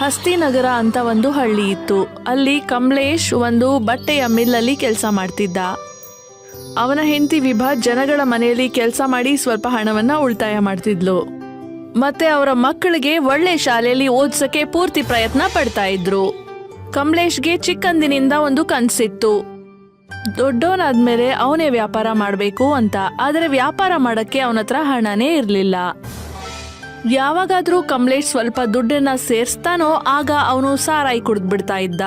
ಹಸ್ತಿನಗರ ಅಂತ ಒಂದು ಹಳ್ಳಿ ಇತ್ತು. ಅಲ್ಲಿ ಕಮಲೇಶ್ ಒಂದು ಬಟ್ಟೆಯ ಮಿಲ್ಲಲ್ಲಿ ಕೆಲಸ ಮಾಡ್ತಿದ್ದ. ಅವನ ಹೆಂಡತಿ ವಿಭಾ ಜನಗಳ ಮನೆಯಲ್ಲಿ ಕೆಲಸ ಮಾಡಿ ಸ್ವಲ್ಪ ಹಣವನ್ನ ಉಳಿತಾಯ ಮಾಡ್ತಿದ್ಲು. ಮತ್ತೆ ಅವರ ಮಕ್ಕಳಿಗೆ ಒಳ್ಳೆ ಶಾಲೆಯಲ್ಲಿ ಓದ್ಸಕ್ಕೆ ಪೂರ್ತಿ ಪ್ರಯತ್ನ ಪಡ್ತಾ ಇದ್ರು. ಕಮಲೇಶ್ಗೆ ಚಿಕ್ಕಂದಿನಿಂದ ಒಂದು ಕನ್ಸಿತ್ತು. ದೊಡ್ಡವನಾದ್ಮೇಲೆ ಅವನೇ ವ್ಯಾಪಾರ ಮಾಡಬೇಕು ಅಂತ, ಆದರೆ ವ್ಯಾಪಾರ ಮಾಡಕ್ಕೆ ಅವನತ್ರ ಹಣನೇ ಇರಲಿಲ್ಲ. ಯಾವಾಗಾದ್ರೂ ಕಮಲೇಶ್ ಸ್ವಲ್ಪ ದುಡ್ಡನ್ನ ಸೇರಿಸ್ತಾನೋ, ಆಗ ಅವನು ಸಾರಾಯಿ ಕುಡಿದ್ಬಿಡ್ತಾ ಇದ್ದ.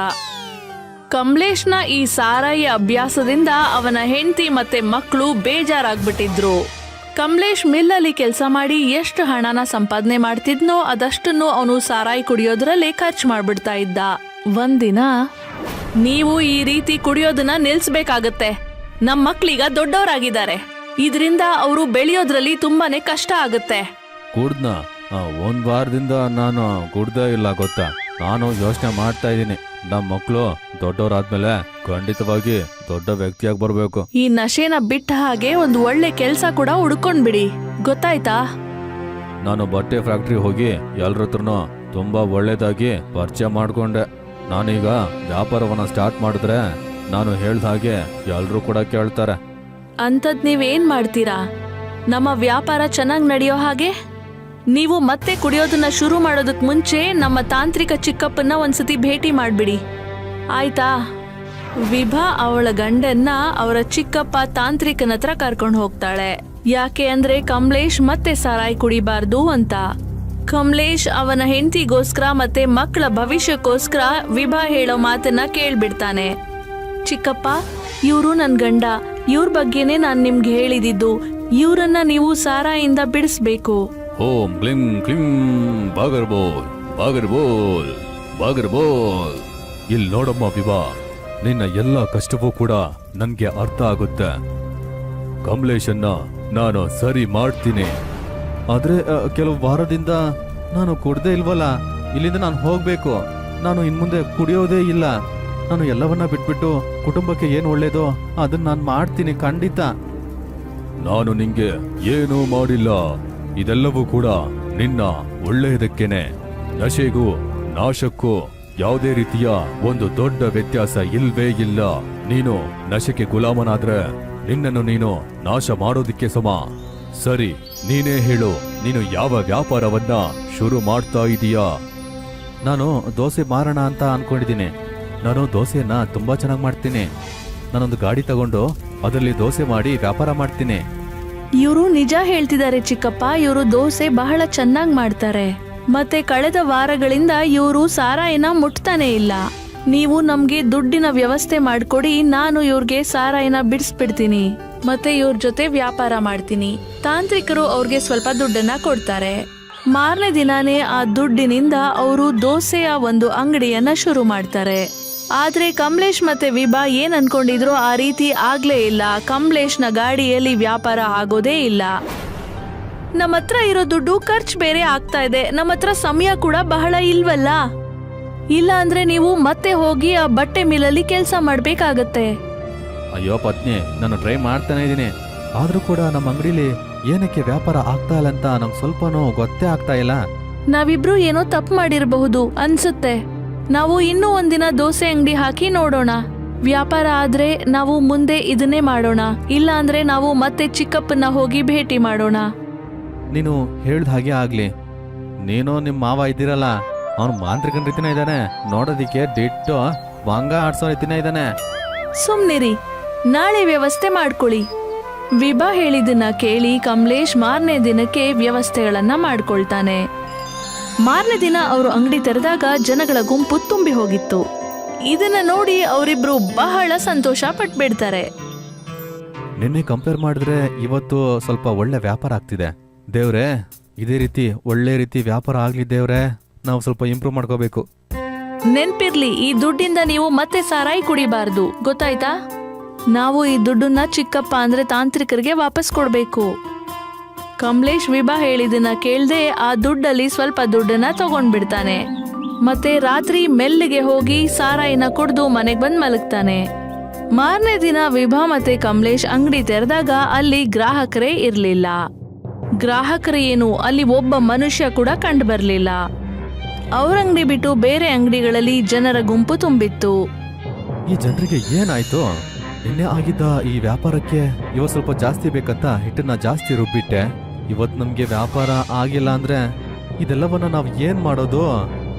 ಕಮಲೇಶ್ನ ಈ ಸಾರಾಯಿ ಅಭ್ಯಾಸದಿಂದ ಅವನ ಹೆಂಡತಿ ಮತ್ತೆ ಮಕ್ಕಳು ಬೇಜಾರಾಗ್ಬಿಟ್ಟಿದ್ರು. ಕಮಲೇಶ್ ಮಿಲ್ಲಲ್ಲಿ ಕೆಲಸ ಮಾಡಿ ಎಷ್ಟು ಹಣನ ಸಂಪಾದನೆ ಮಾಡ್ತಿದ್ನೋ ಅದಷ್ಟನ್ನು ಅವನು ಸಾರಾಯಿ ಕುಡಿಯೋದ್ರಲ್ಲೇ ಖರ್ಚು ಮಾಡ್ಬಿಡ್ತಾ ಇದ್ದ. ಒಂದಿನ, ನೀವು ಈ ರೀತಿ ಕುಡಿಯೋದನ್ನ ನಿಲ್ಸ್ಬೇಕಾಗತ್ತೆ. ನಮ್ಮ ಮಕ್ಳೀಗ ದೊಡ್ಡವರಾಗಿದ್ದಾರೆ. ಇದರಿಂದ ಅವರು ಬೆಳೆಯೋದ್ರಲ್ಲಿ ತುಂಬಾನೇ ಕಷ್ಟ ಆಗುತ್ತೆ. ಕುಡ್ದ್ನ ಒಂದ್ ವಾರದಿಂದ ನಾನು ಕುಡ್ದೇ ಇಲ್ಲ ಗೊತ್ತಾ? ನಾನು ಯೋಚನೆ ಮಾಡ್ತಾ ಇದ್ದೀನಿ. ನಮ್ಮ ಮಕ್ಕಳು ದೊಡ್ಡವರಾದ್ಮೇಲೆ ಖಂಡಿತವಾಗಿ ದೊಡ್ಡ ವ್ಯಕ್ತಿಯಾಗಿ ಬರಬೇಕು. ಈ ನಶೆನ ಬಿಟ್ಟ ಹಾಗೆ ಒಂದು ಒಳ್ಳೆ ಕೆಲಸ ಕೂಡ ಹುಡ್ಕೊಂಡ್ಬಿಡಿ ಗೊತ್ತಾಯ್ತಾ? ನಾನು ಬಟ್ಟೆ ಫ್ಯಾಕ್ಟ್ರಿ ಹೋಗಿ ಎಲ್ರ ಹತ್ರನೂ ತುಂಬಾ ಒಳ್ಳೇದಾಗಿ ಪರಿಚಯ ಮಾಡ್ಕೊಂಡೆ. ನಾನೀಗ ವ್ಯಾಪಾರವನ್ನ ಸ್ಟಾರ್ಟ್ ಮಾಡಿದ್ರೆ ನಾನು ಹೇಳ್ದ ಹಾಗೆ ಎಲ್ಲರೂ ಕೂಡ ಕೇಳ್ತಾರೆ. ಅಂಥದ್ ನೀವೇನ್ ಮಾಡ್ತೀರಾ? ನಮ್ಮ ವ್ಯಾಪಾರ ಚೆನ್ನಾಗಿ ನಡೆಯೋ ಹಾಗೆ? ನೀವು ಮತ್ತೆ ಕುಡಿಯೋದನ್ನ ಶುರು ಮಾಡೋದಕ್ ಮುಂಚೆ ನಮ್ಮ ತಾಂತ್ರಿಕ ಚಿಕ್ಕಪ್ಪನ್ನ ಒಂದ್ಸತಿ ಭೇಟಿ ಮಾಡ್ಬಿಡಿ. ಆಯ್ತಾ? ವಿಭಾ ಅವಳ ಗಂಡನ್ನ ಅವರ ಚಿಕ್ಕಪ್ಪ ತಾಂತ್ರಿಕನ ಹತ್ರ ಕರ್ಕೊಂಡು ಹೋಗ್ತಾಳೆ. ಯಾಕೆ ಅಂದ್ರೆ ಕಮಲೇಶ್ ಮತ್ತೆ ಸಾರಾಯಿ ಕುಡಿಬಾರ್ದು ಅಂತ. ಕಮಲೇಶ್ ಅವನ ಹೆಂಡತಿಗೋಸ್ಕರ ಮತ್ತೆ ಮಕ್ಕಳ ಭವಿಷ್ಯಕ್ಕೋಸ್ಕರ ವಿಭಾ ಹೇಳೋ ಮಾತನ್ನ ಕೇಳ್ಬಿಡ್ತಾನೆ. ಚಿಕ್ಕಪ್ಪ, ಇವರು ನನ್ ಗಂಡ. ಇವ್ರ ಬಗ್ಗೆನೇ ನಾನು ನಿಮ್ಗೆ ಹೇಳಿದಿದ್ದು. ಇವರನ್ನ ನೀವು ಸಾರಾಯಿಂದ ಬಿಡಿಸ್ಬೇಕು. ಓಂ ಕ್ಲಿಂ ಕ್ಲಿಂ ಬಾಗರ್ ಬೋಲ್ ಬಾಗರ್ ಬೋಲ್ ಬಾಗರ್ ಬೋಲ್ ಇಲ್ಲಿ ನೋಡಮ್ಮ ವಿವಾ, ನಿನ್ನ ಎಲ್ಲ ಕಷ್ಟವೂ ಕೂಡ ನನಗೆ ಅರ್ಥ ಆಗುತ್ತೆ. ಕಮಲೇಶನ್ನ ನಾನು ಸರಿ ಮಾಡ್ತೀನಿ. ಆದರೆ ಕೆಲವು ವಾರದಿಂದ ನಾನು ಕೊಡದೇ ಇಲ್ವಲ್ಲ? ಇಲ್ಲಿಂದ ನಾನು ಹೋಗಬೇಕು. ನಾನು ಇನ್ಮುಂದೆ ಕುಡಿಯೋದೇ ಇಲ್ಲ. ನಾನು ಎಲ್ಲವನ್ನ ಬಿಟ್ಬಿಟ್ಟು ಕುಟುಂಬಕ್ಕೆ ಏನು ಒಳ್ಳೇದೋ ಅದನ್ನ ನಾನು ಮಾಡ್ತೀನಿ ಖಂಡಿತ. ನಾನು ನಿಂಗೆ ಏನೂ ಮಾಡಿಲ್ಲ. ಇದೆಲ್ಲವೂ ಕೂಡ ನಿನ್ನ ಒಳ್ಳೆಯದಕ್ಕೇನೆ. ನಶೆಗೂ ನಾಶಕ್ಕೂ ಯಾವುದೇ ರೀತಿಯ ಒಂದು ದೊಡ್ಡ ವ್ಯತ್ಯಾಸ ಇಲ್ವೇ ಇಲ್ಲ. ನೀನು ನಶೆಗೆ ಗುಲಾಮನಾದ್ರೆ ನಿನ್ನನ್ನು ನೀನು ನಾಶ ಮಾಡೋದಿಕ್ಕೆ ಸಮ. ಸರಿ, ನೀನೇ ಹೇಳು, ನೀನು ಯಾವ ವ್ಯಾಪಾರವನ್ನ ಶುರು ಮಾಡ್ತಾ ಇದೀಯಾ? ನಾನು ದೋಸೆ ಮಾರೋಣ ಅಂತ ಅನ್ಕೊಂಡಿದ್ದೀನಿ. ನಾನು ದೋಸೆಯನ್ನ ತುಂಬಾ ಚೆನ್ನಾಗಿ ಮಾಡ್ತೀನಿ. ನಾನೊಂದು ಗಾಡಿ ತಗೊಂಡು ಅದರಲ್ಲಿ ದೋಸೆ ಮಾಡಿ ವ್ಯಾಪಾರ ಮಾಡ್ತೀನಿ. ಇವರು ನಿಜ ಹೇಳ್ತಿದ್ದಾರೆ ಚಿಕ್ಕಪ್ಪ, ಇವರು ದೋಸೆ ಬಹಳ ಚೆನ್ನಾಗಿ ಮಾಡ್ತಾರೆ. ಮತ್ತೆ ಕಳೆದ ವಾರಗಳಿಂದ ಇವರು ಸಾರಾಯಿನ ಮುಟ್ತಾನೆ ಇಲ್ಲ. ನೀವು ನಮ್ಗೆ ದುಡ್ಡಿನ ವ್ಯವಸ್ಥೆ ಮಾಡ್ಕೊಡಿ, ನಾನು ಇವ್ರಿಗೆ ಸಾರಾಯಿನ ಬಿಡಿಸ್ಬಿಡ್ತೀನಿ. ಮತ್ತೆ ಇವ್ರ ಜೊತೆ ವ್ಯಾಪಾರ ಮಾಡ್ತೀನಿ. ತಾಂತ್ರಿಕರು ಅವ್ರಿಗೆ ಸ್ವಲ್ಪ ದುಡ್ಡನ್ನ ಕೊಡ್ತಾರೆ. ಮಾರನೇ ದಿನಾನೇ ಆ ದುಡ್ಡಿನಿಂದ ಅವರು ದೋಸೆಯ ಒಂದು ಅಂಗಡಿಯನ್ನ ಶುರು ಮಾಡ್ತಾರೆ. ಆದ್ರೆ ಕಮಲೇಶ್ ಮತ್ತೆ ವಿಭಾ ಏನ್ ಅನ್ಕೊಂಡಿದ್ರು ಆ ರೀತಿ ಆಗ್ಲೇ ಇಲ್ಲ. ಕಮಲೇಶ್ನ ಗಾಡಿಯಲ್ಲಿ ವ್ಯಾಪಾರ ಆಗೋದೇ ಇಲ್ಲ. ನಮ್ಮ ಹತ್ರ ಇರೋ ದುಡ್ಡು ಖರ್ಚು ಬೇರೆ ಆಗ್ತಾ ಇದೆ. ನಮ್ಮ ಹತ್ರ ಸಮಯ ಕೂಡ ಬಹಳ ಇಲ್ವಲ್ಲ? ಇಲ್ಲ ಅಂದ್ರೆ ನೀವು ಮತ್ತೆ ಹೋಗಿ ಆ ಬಟ್ಟೆ ಮಿಲಲ್ಲಿ ಕೆಲಸ ಮಾಡ್ಬೇಕಾಗತ್ತೆ. ಅಯ್ಯೋ ಪತ್ನಿ ನಾನು ಟ್ರೈ ಮಾಡ್ತಾನೆ ಇದ್ದೀನಿ. ಆದ್ರೂ ಕೂಡ ನಮ್ಮ ಅಂಗಡಿಲಿ ಏನಕ್ಕೆ ವ್ಯಾಪಾರ ಆಗ್ತಾ ಇಲ್ಲ ಅಂತ ನಂಗೆ ಸ್ವಲ್ಪನೂ ಗೊತ್ತೇ ಆಗ್ತಾ ಇಲ್ಲ. ನಾವಿಬ್ರು ಏನೋ ತಪ್ಪು ಮಾಡಿರಬಹುದು ಅನ್ಸುತ್ತೆ. ನಾವು ಇನ್ನೂ ಒಂದಿನ ದೋಸೆ ಅಂಗಡಿ ಹಾಕಿ ನೋಡೋಣ. ವ್ಯಾಪಾರ ಆದ್ರೆ ನಾವು ಮುಂದೆ ಇದನ್ನೇ ಮಾಡೋಣ. ಇಲ್ಲ ಅಂದ್ರೆ ನಾವು ಮತ್ತೆ ಚಿಕ್ಕಪ್ಪನ ಹೋಗಿ ಭೇಟಿ ಮಾಡೋಣ. ನೀನು ಹೇಳ್ದ ಹಾಗೆ ಆಗ್ಲಿ. ನೀನು ನಿಮ್ಮ ಮಾವ ಇದ್ದೀರಲ್ಲ. ಅವನು ಮಾಂತ್ರಿಕನ ರೀತಿನೇ ಇದ್ದಾನೆ. ನೋಡೋದಿಕ್ಕೆ ದಿಟ್ಟು ಬಂಗ ಆಡ್ಸೋ ರೀತಿನೇ ಇದ್ದಾನೆ. ಸುಮ್ನಿರಿ. ನಾಳೆ ವ್ಯವಸ್ಥೆ ಮಾಡ್ಕೊಳ್ಳಿ. ವಿಭಾ ಹೇಳಿದ್ದನ್ನ ಕೇಳಿ ಕಮಲೇಶ್ ಮಾರನೇ ದಿನಕ್ಕೆ ವ್ಯವಸ್ಥೆಗಳನ್ನ ಮಾಡ್ಕೊಳ್ತಾನೆ. ಮಾರನೇ ದಿನ ಅವರು ಅಂಗಡಿ ತೆರೆದಾಗ ಜನಗಳ ಗುಂಪು ತುಂಬಿ ಹೋಗಿತ್ತು. ಇದನ್ನ ನೋಡಿ ಅವರಿಬ್ರು ಬಹಳ ಸಂತೋಷ ಪಟ್ಬಿಡ್ತಾರೆ. ನಿನ್ನೆ ಕಂಪೇರ್ ಮಾಡಿದ್ರೆ ಇವತ್ತು ಸ್ವಲ್ಪ ಒಳ್ಳೆ ವ್ಯಾಪಾರ ಆಗ್ತಿದೆ. ದೇವ್ರೆ ಇದೇ ರೀತಿ ಒಳ್ಳೆ ರೀತಿ ವ್ಯಾಪಾರ ಆಗ್ಲಿ ದೇವ್ರೆ ನಾವು ಸ್ವಲ್ಪ ಇಂಪ್ರೂವ್ ಮಾಡ್ಕೋಬೇಕು. ನೆನ್ಪಿರ್ಲಿ ಈ ದುಡ್ಡಿಂದ ನೀವು ಮತ್ತೆ ಸಾರಾಯಿ ಕುಡಿಬಾರ್ದು ಗೊತ್ತಾಯ್ತಾ? ನಾವು ಈ ದುಡ್ಡನ್ನ ಚಿಕ್ಕಪ್ಪ ಅಂದ್ರೆ ತಾಂತ್ರಿಕರಿಗೆ ವಾಪಸ್ ಕೊಡ್ಬೇಕು. ಕಮಲೇಶ್ ವಿಭಾ ಹೇಳಿದನ್ನ ಕೇಳದೆ ಆ ದುಡ್ಡಲ್ಲಿ ಸ್ವಲ್ಪ ದುಡ್ಡನ್ನ ತಗೊಂಡ್ಬಿಡ್ತಾನೆ. ಮತ್ತೆ ರಾತ್ರಿ ಮೆಲ್ಲಿಗೆ ಹೋಗಿ ಸಾರಾಯಿನ ಕುಡ್ದು ಮನೆಗೆ ಬಂದು ಮಲಗ್ತಾನೆ. ಮಾರನೇ ದಿನ ವಿಭಾ ಮತ್ತೆ ಕಮಲೇಶ್ ಅಂಗಡಿ ತೆರೆದಾಗ ಅಲ್ಲಿ ಗ್ರಾಹಕರೇ ಇರಲಿಲ್ಲ. ಗ್ರಾಹಕರು ಏನು, ಅಲ್ಲಿ ಒಬ್ಬ ಮನುಷ್ಯ ಕೂಡ ಕಂಡು ಬರಲಿಲ್ಲ. ಅವ್ರ ಅಂಗಡಿ ಬಿಟ್ಟು ಬೇರೆ ಅಂಗಡಿಗಳಲ್ಲಿ ಜನರ ಗುಂಪು ತುಂಬಿತ್ತು. ಈ ಜನರಿಗೆ ಏನಾಯ್ತು? ನಿನ್ನೆ ಆಗಿದ್ದ ಈ ವ್ಯಾಪಾರಕ್ಕೆ ಇವ ಸ್ವಲ್ಪ ಜಾಸ್ತಿ ಬೇಕಂತ ಹಿಟ್ಟನ್ನ ಜಾಸ್ತಿ ರುಬ್ಬಿಟ್ಟೆ. ಇವತ್ ನಮಗೆ ವ್ಯಾಪಾರ ಆಗಿಲ್ಲ ಅಂದ್ರೆ ಇದೆಲ್ಲವನ್ನ ನಾವು ಏನು ಮಾಡೋದು?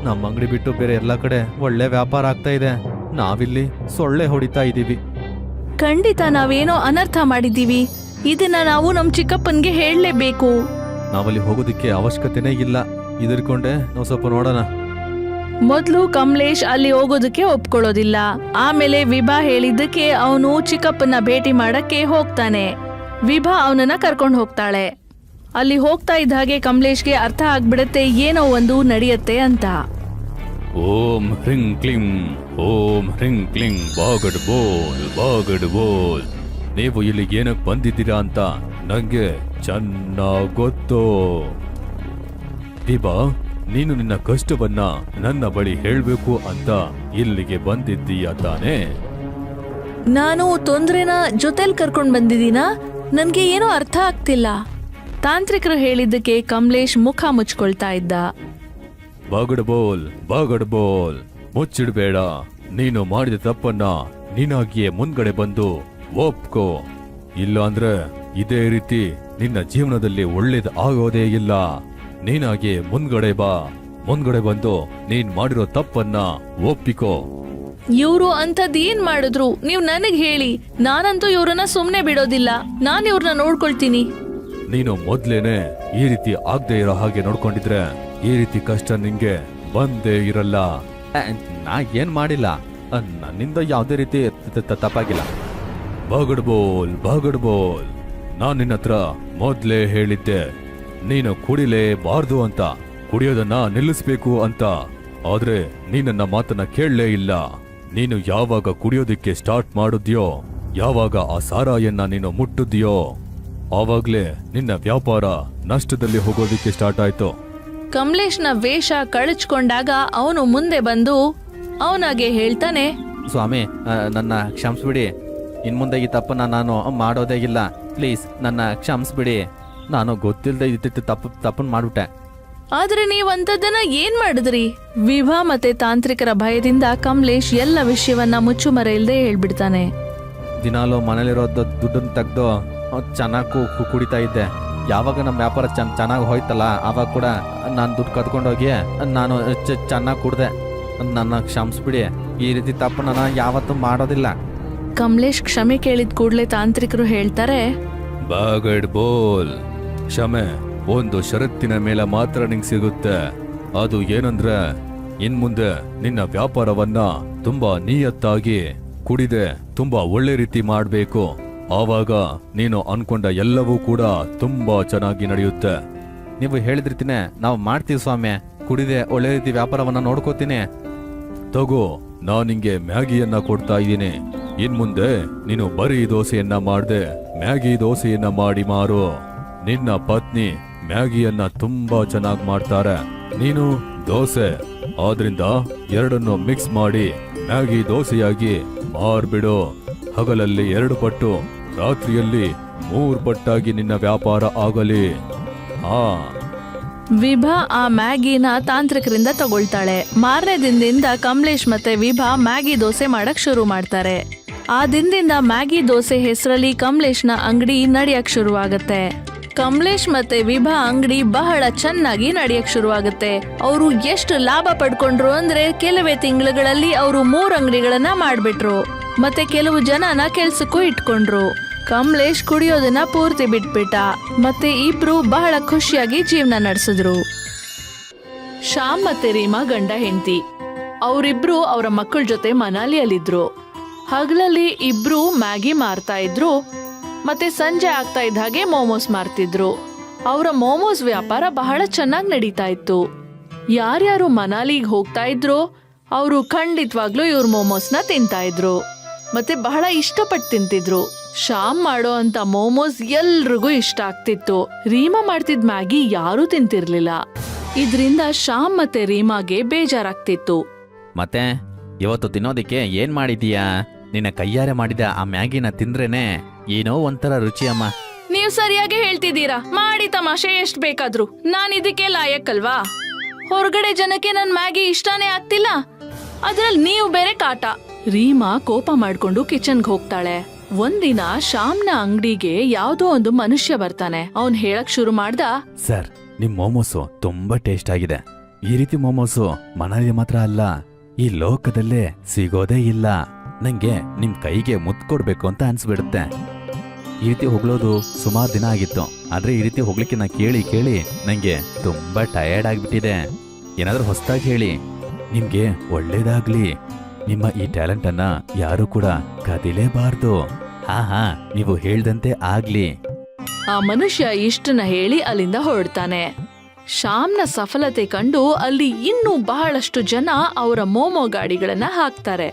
ನಮ್ಮ ಅಂಗಡಿ ಬಿಟ್ಟು ಬೇರೆ ಎಲ್ಲ ಕಡೆ ಒಳ್ಳೆ ವ್ಯಾಪಾರ ಆಗ್ತಾ ಇದೆ. ನಾವಿಲ್ಲಿ ಸೊಳ್ಳೆ ಹೊಡಿತಾ ಇದೀವಿ. ಖಂಡಿತ ನಾವೇನೋ ಅನರ್ಥ ಮಾಡಿದ್ದೀವಿ. ಇದನ್ನ ನಾವು ನಮ್ ಚಿಕ್ಕಪ್ಪನ್ಗೆ ಹೇಳಲೇಬೇಕು. ನಾವಲ್ಲಿ ಹೋಗೋದಕ್ಕೆ ಅವಶ್ಯಕತೆನೇ ಇಲ್ಲ. ಇದರ್ಕೊಂಡೆ ನಾವು ಸ್ವಲ್ಪ ನೋಡೋಣ. ಮೊದಲು ಕಮಲೇಶ್ ಅಲ್ಲಿ ಹೋಗೋದಕ್ಕೆ ಒಪ್ಕೊಳ್ಳೋದಿಲ್ಲ. ಆಮೇಲೆ ವಿಭಾ ಹೇಳಿದ್ದಕ್ಕೆ ಅವನು ಚಿಕ್ಕಪ್ಪನ ಭೇಟಿ ಮಾಡಕ್ಕೆ ಹೋಗ್ತಾನೆ. ವಿಭಾ ಅವನನ್ನ ಕರ್ಕೊಂಡು ಹೋಗ್ತಾಳೆ. ಅಲ್ಲಿ ಹೋಗ್ತಾ ಇದ್ದ ಹಾಗೆ ಕಮಲೇಶ್ಗೆ ಅರ್ಥ ಆಗ್ಬಿಡತ್ತೆ ಏನೋ ಒಂದು ನಡೆಯತ್ತೆ ಅಂತ. ಓಂ ಹ್ರಿಂ ಕ್ಲಿಂ ಓಂ ಹ್ರಿಂ ಕ್ಲಿಂ ಬಾಗಡ್ ಬೋಲ್ ಬಾಗಡ್ ಬೋಲ್. ನೀವು ಇಲ್ಲಿ ಏನಕ್ಕೆ ಬಂದಿದ್ದೀರಾ ಅಂತ ನಂಗೆ ಚೆನ್ನಾಗಿ ಗೊತ್ತು ದೀಪಾ ನೀನು ನಿನ್ನ ಕಷ್ಟವನ್ನ ನನ್ನ ಬಳಿ ಹೇಳ್ಬೇಕು ಅಂತ ಇಲ್ಲಿಗೆ ಬಂದಿದ್ದೀಯ ತಾನೇ? ನಾನು ತೊಂದ್ರೆನ ಜೊತೆಲ್ ಕರ್ಕೊಂಡ್ ಬಂದಿದ್ದೀನಾ? ನನ್ಗೆ ಏನೋ ಅರ್ಥ ಆಗ್ತಿಲ್ಲ. ತಾಂತ್ರಿಕರು ಹೇಳಿದ್ದಕ್ಕೆ ಕಮಲೇಶ್ ಮುಖ ಮುಚ್ಕೊಳ್ತಾ ಇದ್ದ. ಬಗಡ್ ಬೋಲ್ ಬಗಡ್ ಬೋಲ್ ಮುಚ್ಚಿಡ್ಬೇಡ ನೀನು ಮಾಡಿದ ತಪ್ಪನ್ನ ನೀನಾಗಿಯೇ ಮುಂದ್ಗಡೆ ಬಂದು ಒಪ್ಕೋ. ಇಲ್ಲ ಅಂದ್ರೆ ಇದೇ ರೀತಿ ನಿನ್ನ ಜೀವನದಲ್ಲಿ ಒಳ್ಳೇದು ಆಗೋದೇ ಇಲ್ಲ. ನೀನಾಗಿ ಮುಂದ್ಗಡೆ ಬಾ. ಮುಂದ್ಗಡೆ ಬಂದು ನೀನ್ ಮಾಡಿರೋ ತಪ್ಪನ್ನ ಒಪ್ಪಿಕೋ. ಇವ್ರು ಅಂಥದ್ದು ಏನ್ ಮಾಡಿದ್ರು? ನೀವ್ ನನಗ್ ಹೇಳಿ. ನಾನಂತೂ ಇವ್ರನ್ನ ಸುಮ್ನೆ ಬಿಡೋದಿಲ್ಲ. ನಾನ್ ಇವ್ರನ್ನ ನೋಡ್ಕೊಳ್ತೀನಿ. ನೀನು ಮೊದ್ಲೇನೆ ಈ ರೀತಿ ಆಗದೆ ಇರೋ ಹಾಗೆ ನೋಡ್ಕೊಂಡಿದ್ರೆ ಈ ರೀತಿ ಕಷ್ಟ ನಿಂಗೆ ಬಂದೇ ಇರಲ್ಲ. ನಾ ಏನ್ ಮಾಡಿಲ್ಲ. ನನ್ನಿಂದ ಯಾವುದೇ ರೀತಿ ತಪ್ಪಾಗಿಲ್ಲ ಬಗಡ್ ಬೋಲ್ ಬಗಡ್ ಬೋಲ್ ನಾನ್ ನಿನ್ನ ಹತ್ರ ಮೊದ್ಲೇ ಹೇಳಿದ್ದೆ. ನೀನು ಕುಡಿಲೇಬಾರ್ದು ಅಂತ. ಕುಡಿಯೋದನ್ನ ನಿಲ್ಲಿಸ್ಬೇಕು ಅಂತ. ಆದ್ರೆ ನೀನನ್ನ ಮಾತನ್ನ ಕೇಳಲೇ ಇಲ್ಲ. ನೀನು ಯಾವಾಗ ಕುಡಿಯೋದಿಕ್ಕೆ ಸ್ಟಾರ್ಟ್ ಮಾಡುದ್ಯೋ ಯಾವಾಗ ಆ ಸಾರಾಯನ್ನ ನೀನು ಮುಟ್ಟುದ್ಯೋ ಆವಾಗ್ಲೇ ನಿನ್ನ ವ್ಯಾಪಾರ ನಷ್ಟದಲ್ಲಿ ಹೋಗೋದಿಕ್ಕೆ ಸ್ಟಾರ್ಟ್ ಆಯ್ತು. ಕಮಲೇಶ್ನ ವೇಷ ಕಳಚ್ಕೊಂಡಾಗ ಅವನು ಮುಂದೆ ಬಂದು ಅವನಾಗೆ ಹೇಳ್ತಾನೆ ಸ್ವಾಮಿ ಆ, ನನ್ನ ಕ್ಷಮಿಸ್ಬಿಡಿ. ಇನ್ ಮುಂದೆ ಈ ತಪ್ಪನ್ನ ನಾನು ಮಾಡೋದೇ ಇಲ್ಲ. ಪ್ಲೀಸ್ ನನ್ನ ಕ್ಷಮಿಸ್ಬಿಡಿ. ನಾನು ಗೊತ್ತಿಲ್ಲದೆ ಇದ್ದಿದ್ದು ತಪ್ಪು ತಪ್ಪನ್ನು ಮಾಡ್ಬಿಟ್ಟೆ. ಆದ್ರೆ ನೀವಂತದನ್ನ ಏನ್ ಮಾಡಿದ್ರಿ? ವಿಭಾ ಮತ್ತೆ ತಾಂತ್ರಿಕರ ಭಯದಿಂದ ಕಮಲೇಶ್ ಎಲ್ಲ ವಿಷಯವನ್ನ ಮುಚ್ಚುಮರೆ ಇಲ್ಲದೆ ಹೇಳ್ಬಿಡ್ತಾನೆ. ದಿನಾಲೋ ಮನೇಲಿರೋ ದುಡ್ಡನ್ನ ತೆಗ್ದು ಚೆನ್ನಾಗಿ ಕುಡಿತಾ ಇದ್ದೆ. ಯಾವಾಗ ನಮ್ಮ ವ್ಯಾಪಾರ ಚೆನ್ನ ಚೆನ್ನಾಗಿ ಹೋಯ್ತಲ್ಲ ಆವಾಗ ಕೂಡ ನಾನು ದುಡ್ಡು ಕದ್ಕೊಂಡೋಗಿ ನಾನು ಚೆನ್ನಾಗಿ ಕುಡ್ದೆ. ನನ್ನ ಕ್ಷಮಿಸ್ಬಿಡಿ. ಈ ರೀತಿ ತಪ್ಪು ನಾನು ಯಾವತ್ತೂ ಮಾಡೋದಿಲ್ಲ. ಕಮಲೇಶ್ ಕ್ಷಮೆ ಕೇಳಿದ ಕೂಡಲೇ ತಾಂತ್ರಿಕರು ಹೇಳ್ತಾರೆ ಬಾಗಡ್ ಬೋಲ್. ಕ್ಷಮೆ ಒಂದು ಷರತ್ತಿನ ಮೇಲೆ ಮಾತ್ರ ನಿಂಗೆ ಸಿಗುತ್ತೆ. ಅದು ಏನಂದ್ರೆ ಇನ್ ಮುಂದೆ ನಿನ್ನ ವ್ಯಾಪಾರವನ್ನ ತುಂಬಾ ನಿಯತ್ತಾಗಿ ಕುಡಿದೆ ತುಂಬಾ ಒಳ್ಳೆ ರೀತಿ ಮಾಡ್ಬೇಕು. ಆವಾಗ ನೀನು ಅನ್ಕೊಂಡ ಎಲ್ಲವೂ ಕೂಡ ತುಂಬಾ ಚೆನ್ನಾಗಿ ನಡೆಯುತ್ತೆ. ನೀವು ಹೇಳಿದ ರೀತಿನೇ ನಾವು ಮಾಡ್ತೀವಿ ಸ್ವಾಮಿ. ಕುಡಿದೆ ಒಳ್ಳೆ ರೀತಿ ವ್ಯಾಪಾರವನ್ನ ನೋಡ್ಕೋತೀನಿ. ತಗೋ, ನಾನು ನಿಂಗೆ ಮ್ಯಾಗಿಯನ್ನ ಕೊಡ್ತಾ ಇದ್ದೀನಿ. ಇನ್ ಮುಂದೆ ನೀನು ಬರೀ ದೋಸೆಯನ್ನ ಮಾಡ್ದೆ, ಮ್ಯಾಗಿ ದೋಸೆಯನ್ನ ಮಾಡಿ ಮಾರು. ನಿನ್ನ ಪತ್ನಿ ಮ್ಯಾಗಿಯನ್ನ ತುಂಬಾ ಚೆನ್ನಾಗಿ ಮಾಡ್ತಾರೆ. ನೀನು ದೋಸೆ. ಆದ್ರಿಂದ ಎರಡನ್ನು ಮಿಕ್ಸ್ ಮಾಡಿ ಮ್ಯಾಗಿ ದೋಸೆಯಾಗಿ ಮಾರ್ಬಿಡು. ಹಗಲಲ್ಲಿ ಎರಡು ಪಟ್ಟು ರಾತ್ರಿಯಲ್ಲಿ ಮೂರ್ ಪಟ್ಟಾಗಿ ನಿನ್ನ ವ್ಯಾಪಾರ ಆಗಲಿ. ಹಾ. ವಿಭಾ ಆ ಮ್ಯಾಗಿನ ತಾಂತ್ರಿಕರಿಂದ ತಗೊಳ್ತಾಳೆ. ಮಾರನೇ ದಿನದಿಂದ ಕಮಲೇಶ್ ಮತ್ತೆ ವಿಭಾ ಮ್ಯಾಗಿ ದೋಸೆ ಮಾಡಕ್ ಶುರು ಮಾಡ್ತಾರೆ. ಆ ದಿನದಿಂದ ಮ್ಯಾಗಿ ದೋಸೆ ಹೆಸರಲ್ಲಿ ಕಮಲೇಶ್ನ ಅಂಗಡಿ ನಡೆಯಕ್ ಶುರುವಾಗತ್ತೆ. ಕಮಲೇಶ್ ಮತ್ತೆ ವಿಭಾ ಅಂಗಡಿ ಬಹಳ ಚೆನ್ನಾಗಿ ನಡಿಯಕ್ ಶುರುವಾಗುತ್ತೆ. ಅವರು ಎಷ್ಟು ಲಾಭ ಪಡ್ಕೊಂಡ್ರು ಅಂದ್ರೆ ಕೆಲವೇ ತಿಂಗಳುಗಳಲ್ಲಿ ಅವರು ಮೂರು ಅಂಗಡಿಗಳನ್ನ ಮಾಡ್ಬಿಟ್ರು. ಮತ್ತೆ ಕೆಲವು ಜನನ ಕೆಲ್ಸಕ್ಕೂ ಇಟ್ಕೊಂಡ್ರು. ಕಮಲೇಶ್ ಕುಡಿಯೋದನ್ನ ಪೂರ್ತಿ ಬಿಟ್ಬಿಟ್ಟ. ಮತ್ತೆ ಇಬ್ರು ಬಹಳ ಖುಷಿಯಾಗಿ ಜೀವನ ನಡೆಸಿದ್ರು. ಶ್ಯಾಮ್ ಮತ್ತೆ ರೀಮಾ ಗಂಡ ಹೆಂಡತಿ. ಅವರಿಬ್ರು ಅವರ ಮಕ್ಕಳ ಜೊತೆ ಮನಾಲಿಯಲ್ಲಿದ್ರು. ಹಗಲಲ್ಲಿ ಇಬ್ರು ಮ್ಯಾಗಿ ಮಾರ್ತಾ ಇದ್ರು. ಮತ್ತೆ ಸಂಜೆ ಆಗ್ತಾ ಇದ್ದ ಹಾಗೆ ಮೋಮೋಸ್ ಮಾರ್ತಿದ್ರು. ಅವರ ಮೋಮೋಸ್ ವ್ಯಾಪಾರ ಬಹಳ ಚೆನ್ನಾಗಿ ನಡೀತಾ ಇತ್ತು. ಯಾರ್ಯಾರು ಮನಾಲಿಗೆ ಹೋಗ್ತಾ ಇದ್ರು, ಅವರು ಖಂಡಿತವಾಗ್ಲೂ ಇವ್ರ ಮೋಮೋಸ್ನ ತಿಂತಾ ಇದ್ರು. ಮತ್ತೆ ಬಹಳ ಇಷ್ಟಪಟ್ಟು ತಿಂತಿದ್ರು. ಶ್ಯಾಮ್ ಮಾಡೋ ಅಂತ ಮೋಮೋಸ್ ಎಲ್ರಿಗೂ ಇಷ್ಟ ಆಗ್ತಿತ್ತು. ರೀಮಾ ಮಾಡ್ತಿದ್ ಮ್ಯಾಗಿ ಯಾರೂ ತಿಂತಿರ್ಲಿಲ್ಲ. ಇದ್ರಿಂದ ಶ್ಯಾಮ್ ಮತ್ತೆ ರೀಮಾಗೆ ಬೇಜಾರಾಗ್ತಿತ್ತು. ಮತ್ತೆ ಇವತ್ತು ತಿನ್ನೋದಿಕ್ಕೆ ಏನ್ ಮಾಡಿದೀಯಾ? ನಿನ್ನ ಕೈಯಾರೆ ಮಾಡಿದ ಆ ಮ್ಯಾಗಿನ ತಿಂದ್ರೇನೆ ಏನೋ ಒಂಥರ ರುಚಿ ಅಮ್ಮ. ನೀವು ಸರಿಯಾಗಿ ಹೇಳ್ತಿದ್ದೀರಾ? ಮಾಡಿ ತಮಾಷೆ ಎಷ್ಟ್ ಬೇಕಾದ್ರು. ನಾನ್ ಇದಕ್ಕೆ ಲಾಯಕ್ಕಲ್ವಾ ಹೊರಗಡೆ ಜನಕ್ಕೆ ನನ್ ಮ್ಯಾಗಿ ಇಷ್ಟಾನೇ ಆಗ್ತಿಲ್ಲ. ಅದ್ರಲ್ಲಿ ನೀವು ಬೇರೆ ಕಾಟ. ರೀಮಾ ಕೋಪ ಮಾಡ್ಕೊಂಡು ಕಿಚನ್ಗೆ ಹೋಗ್ತಾಳೆ. ಒಂದಿನ ಶ್ಯಾಮ್ನ ಅಂಗಡಿಗೆ ಯಾವ್ದೋ ಒಂದು ಮನುಷ್ಯ ಬರ್ತಾನೆ. ಅವನ್ ಹೇಳಕ್ ಶುರು ಮಾಡ್ದ, ಸರ್, ನಿಮ್ ಮೋಮೋಸು ತುಂಬಾ ಟೇಸ್ಟ್ ಆಗಿದೆ. ಈ ರೀತಿ ಮೋಮೋಸು ಮನೆಯಲ್ಲಿ ಮಾತ್ರ ಅಲ್ಲ, ಈ ಲೋಕದಲ್ಲೇ ಸಿಗೋದೇ ಇಲ್ಲ. ನಂಗೆ ನಿಮ್ ಕೈಗೆ ಮುತ್ ಕೊಡ್ಬೇಕು ಅಂತ ಅನ್ಸ್ಬಿಡುತ್ತೆ. ಈ ರೀತಿ ಹೋಗ್ಲೋದು ಸುಮಾರು ದಿನ ಆಗಿತ್ತು. ಆದ್ರೆ ಈ ರೀತಿ ಹೋಗ್ಲಿಕ್ಕೆ ನಾ ಕೇಳಿ ಕೇಳಿ ನಂಗೆ ತುಂಬಾ ಟಯರ್ಡ್ ಆಗ್ಬಿಟ್ಟಿದೆ. ಏನಾದ್ರೂ ಹೊಸದಾಗಿ ಹೇಳಿ. ನಿಮ್ಗೆ ಒಳ್ಳೇದಾಗ್ಲಿ. ನಿಮ್ಮ ಈ ಟ್ಯಾಲೆಂಟ್ ಅನ್ನ ಯಾರು ಕೂಡ ಕದಿಲೇಬಾರ್ದು. ಹಾ ಹಾ ನೀವು ಹೇಳ್ದಂತೆ ಆಗ್ಲಿ. ಆ ಮನುಷ್ಯ ಇಷ್ಟನ್ನ ಹೇಳಿ ಅಲ್ಲಿಂದ ಹೊರಡ್ತಾನೆ. ಶ್ಯಾಮ್ನ ಸಫಲತೆ ಕಂಡು ಅಲ್ಲಿ ಇನ್ನೂ ಬಹಳಷ್ಟು ಜನ ಅವರ ಮೋಮೋ ಗಾಡಿಗಳನ್ನ ಹಾಕ್ತಾರೆ.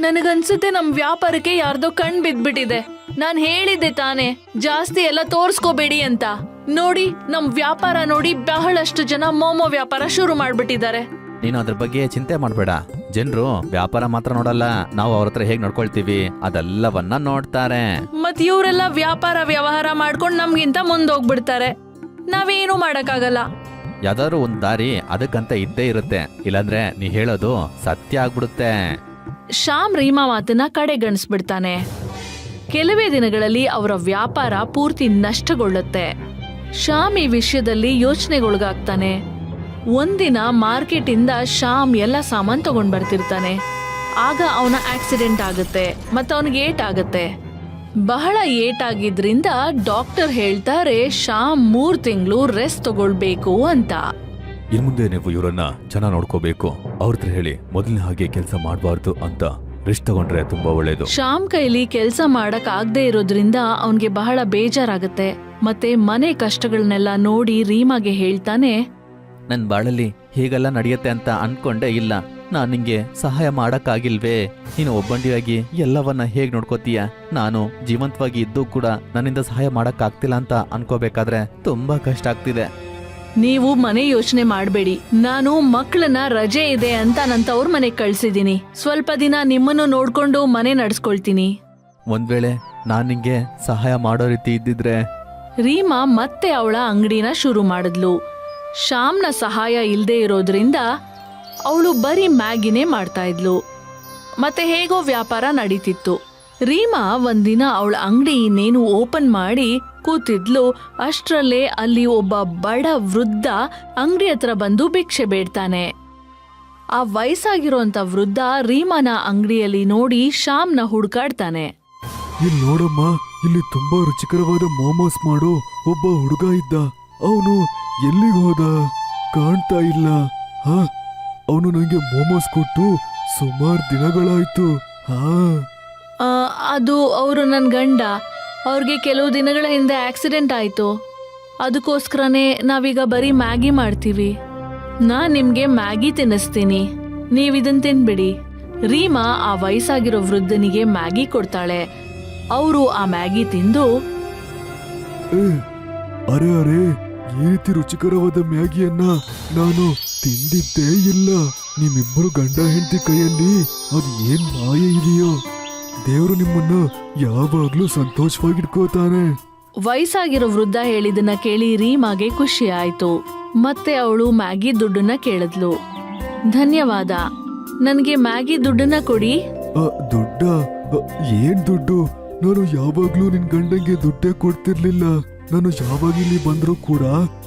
ನನಗನ್ಸುತ್ತೆ ನಮ್ ವ್ಯಾಪಾರಕ್ಕೆ ಯಾರ್ದೋ ಕಣ್ ಬಿದ್ಬಿಟ್ಟಿದೆ. ನಾನ್ ಹೇಳಿದ್ದೆ ತಾನೆ ಜಾಸ್ತಿ ಎಲ್ಲ ತೋರ್ಸ್ಕೋಬೇಡಿ ಅಂತ. ನೋಡಿ ನಮ್ ವ್ಯಾಪಾರ ನೋಡಿ ಬಹಳಷ್ಟು ಜನ ಮೋಮೋ ವ್ಯಾಪಾರ ಶುರು ಮಾಡ್ಬಿಟ್ಟಿದ್ದಾರೆ. ನೀನು ಅದ್ರ ಬಗ್ಗೆ ಚಿಂತೆ ಮಾಡಬೇಡ. ಜನರು ವ್ಯಾಪಾರ ಮಾತ್ರ ನೋಡಲ್ಲ ನಾವು ಅವ್ರ ಹತ್ರ ಹೇಗ್ ನೋಡ್ಕೊಳ್ತೀವಿ ಅದೆಲ್ಲವನ್ನ ನೋಡ್ತಾರೆ. ಮತ್ ಇವರೆಲ್ಲ ವ್ಯಾಪಾರ ವ್ಯವಹಾರ ಮಾಡ್ಕೊಂಡು ನಮ್ಗಿಂತ ಮುಂದೋಗ್ಬಿಡ್ತಾರೆ. ನಾವೇನು ಮಾಡಕ್ಕಾಗಲ್ಲ. ಯಾವ್ದಾದ್ರು ಒಂದ್ ದಾರಿ ಅದಕ್ಕಂತ ಇದ್ದೇ ಇರುತ್ತೆ. ಇಲ್ಲಾಂದ್ರೆ ನೀ ಹೇಳೋದು ಸತ್ಯ ಆಗ್ಬಿಡುತ್ತೆ. ಶ್ಯಾಮ್ ರೀಮಾ ಮಾತನ್ನ ಕಡೆಗಣಿಸ್ಬಿಡ್ತಾನೆ. ಕೆಲವೇ ದಿನಗಳಲ್ಲಿ ಅವರ ವ್ಯಾಪಾರ ಪೂರ್ತಿ ನಷ್ಟಗೊಳ್ಳುತ್ತೆ. ಶ್ಯಾಮ್ ಈ ವಿಷಯದಲ್ಲಿ ಯೋಚನೆಗೊಳಗಾಗ್ತಾನೆ. ಒಂದಿನ ಮಾರ್ಕೆಟ್ ಇಂದ ಶ್ಯಾಮ್ ಎಲ್ಲ ಸಾಮಾನ್ ತಗೊಂಡ್ ಬರ್ತಿರ್ತಾನೆ. ಆಗ ಅವನ ಆಕ್ಸಿಡೆಂಟ್ ಆಗುತ್ತೆ ಮತ್ತೆ ಅವನಿಗೆ ಏಟ್ ಆಗುತ್ತೆ. ಬಹಳ ಏಟಾಗಿದ್ರಿಂದ ಡಾಕ್ಟರ್ ಹೇಳ್ತಾರೆ ಶ್ಯಾಮ್ ಮೂರ್ ತಿಂಗಳು ರೆಸ್ಟ್ ತಗೊಳ್ಬೇಕು ಅಂತ. ಇನ್ ಮುಂದೆ ನೀವು ಇವರನ್ನ ಚೆನ್ನಾಗಿ ನೋಡ್ಕೋಬೇಕು. ಅವ್ರ ಹತ್ರ ಹೇಳಿ ಮೊದಲಿನ ಹಾಗೆ ಕೆಲಸ ಮಾಡಬಾರ್ದು ಅಂತ ರೆಸ್ಟ್ ತಗೊಂಡ್ರೆ ತುಂಬಾ ಒಳ್ಳೇದು. ಶ್ಯಾಮ್ ಕೈಲಿ ಕೆಲಸ ಮಾಡಕ್ ಆಗದೆ ಇರೋದ್ರಿಂದ ಅವನಿಗೆ ಬಹಳ ಬೇಜಾರಾಗುತ್ತೆ. ಮತ್ತೆ ಮನೆ ಕಷ್ಟಗಳನ್ನೆಲ್ಲ ನೋಡಿ ರೀಮಾಗೆ ಹೇಳ್ತಾನೆ ನನ್ ಬಾಳಲ್ಲಿ ಹೀಗೆಲ್ಲ ನಡೆಯುತ್ತೆ ಅಂತ ಅನ್ಕೊಂಡೇ ಇಲ್ಲ. ನಾನ್ ನಿಂಗೆ ಸಹಾಯ ಮಾಡಕ್ಕಾಗಿಲ್ವೇ? ನೀನು ಒಬ್ಬಂಟಿಯಾಗಿ ಎಲ್ಲವನ್ನ ಹೇಗ್ ನೋಡ್ಕೋತೀಯ? ನಾನು ಜೀವಂತವಾಗಿ ಇದ್ದು ಕೂಡ ನನ್ನಿಂದ ಸಹಾಯ ಮಾಡೋಕ್ಕಾಗ್ತಿಲ್ಲ ಅಂತ ಅನ್ಕೋಬೇಕಾದ್ರೆ ತುಂಬಾ ಕಷ್ಟ ಆಗ್ತಿದೆ. ನೀವು ಮನೆ ಯೋಚನೆ ಮಾಡಬೇಡಿ. ನಾನು ಮಕ್ಕಳನ್ನ ರಜೆ ಇದೆ ಅಂತ ನನ್ನ ತವ್ರ ಮನೆಗೆ ಕಳ್ಸಿದೀನಿ ಸ್ವಲ್ಪ ದಿನ ನಿಮ್ಮನ್ನು ನೋಡ್ಕೊಂಡು ಮನೆ ನಡ್ಸ್ಕೊಳ್ತೀನಿ. ಒಂದ್ ವೇಳೆ ನಾನ್ ನಿಂಗೆ ಸಹಾಯ ಮಾಡೋ ರೀತಿ ಇದ್ದಿದ್ರೆ? ರೀಮಾ ಮತ್ತೆ ಅವಳ ಅಂಗಡಿನ ಶುರು ಮಾಡಿದ್ಲು. ಶ್ಯಾಮ್ನ ಸಹಾಯ ಇಲ್ಲದೆ ಇರೋದ್ರಿಂದ ಅವಳು ಬರೀ ಮ್ಯಾಗಿನೇ ಮಾಡ್ತಾ ಇದ್ಲು. ಮತ್ತೆ ಹೇಗೋ ವ್ಯಾಪಾರ ನಡೀತಿತ್ತು. ರೀಮಾ ಒಂದಿನ ಅವಳ ಅಂಗಡಿ ಇನ್ನೇನು ಓಪನ್ ಮಾಡಿ ಕೂತಿದ್ಲು. ಅಷ್ಟರಲ್ಲೇ ಅಲ್ಲಿ ಒಬ್ಬ ಬಡ ವೃದ್ಧ ಅಂಗಡಿ ಹತ್ರ ಬಂದು ಭಿಕ್ಷೆ ಬೇಡ್ತಾನೆ. ಆ ವಯಸ್ಸಾಗಿರೋಂಥ ವೃದ್ಧ ರೀಮಾನ ಅಂಗಡಿಯಲ್ಲಿ ನೋಡಿ ಶ್ಯಾಮ್ನ ಹುಡುಕಾಡ್ತಾನೆ. ಇಲ್ಲಿ ನೋಡಮ್ಮ, ಇಲ್ಲಿ ತುಂಬಾ ರುಚಿಕರವಾದ ಮೋಮೋಸ್ ಮಾಡೋ. ಒಬ್ಬ ಹುಡುಗ ಇದ್ದ. ಅವನು ಎಲ್ಲಿಗೆ ಹೋದ? ಕಾಣ್ತಾ ಇಲ್ಲ. ಹಾ? ಅವನು ನಂಗೆ ಮೋಮೋಸ್ ಕೊಟ್ಟು ಸುಮಾರು ದಿನಗಳಾಯ್ತು. ಹಾ? ಆ, ಅದು ಅವರು ನನ್ನ ಗಂಡ. ಅವ್ರಿಗೆ ಕೆಲವು ದಿನಗಳ ಹಿಂದೆ ಆಕ್ಸಿಡೆಂಟ್ ಆಯಿತು. ಅದಕ್ಕೋಸ್ಕರನೇ ನಾವೀಗ ಬರೀ ಮ್ಯಾಗಿ ಮಾಡ್ತೀವಿ. ನಾ ನಿಮ್ಗೆ ಮ್ಯಾಗಿ ತಿನ್ನಿಸ್ತೀನಿ. ನೀವಿದನ್ ತಿನ್ಬಿಡಿ. ರೀಮಾ ಆ ವಯಸ್ಸಾಗಿರೋ ವೃದ್ಧನಿಗೆ ಮ್ಯಾಗಿ ಕೊಡ್ತಾಳೆ. ಅವರು ಆ ಮ್ಯಾಗಿ ತಿಂದು ಏ, ಅರೆ ಅರೆ ಈ ರೀತಿ ರುಚಿಕರವಾದ ಮ್ಯಾಗಿಯನ್ನ ನಾನು ತಿಂದಿದ್ದೇ ಇಲ್ಲ. ನಿಮ್ಮಿಬ್ಬರು ಗಂಡ ಹೆಂಡತಿ ಕೈಯಲ್ಲಿ ಅದು ಏನ್ ಮಾಯ ಇದೆಯೋ? ದೇವರು ನಿಮ್ಮನ್ನ ಯಾವಾಗ್ಲೂ ಸಂತೋಷವಾಗಿಟ್ಕೋತಾನೆ. ವಯಸ್ಸಾಗಿರೋ ವೃದ್ಧ ಹೇಳಿದನ್ನ ಕೇಳಿ ರೀಮಾಗೆ ಖುಷಿ ಆಯ್ತು. ಮತ್ತೆ ಅವಳು ಮ್ಯಾಗಿ ದುಡ್ಡನ್ನ ಕೇಳಿದ್ಲು. ಧನ್ಯವಾದ. ನನಗೆ ಮ್ಯಾಗಿ ದುಡ್ಡನ್ನ ಕೊಡಿ. ಅ, ದುಡ್ಡ? ಅ, ಏನ್ ದುಡ್ಡು? ನಾನು ಯಾವಾಗ್ಲೂ ನಿನ್ ಗಂಡಂಗೆ ದುಡ್ಡೇ ಕೊಡ್ತಿರ್ಲಿಲ್ಲ. ನಾನು ಯಾವಾಗ ಇಲ್ಲಿ ಬಂದ್ರು ಕೂಡ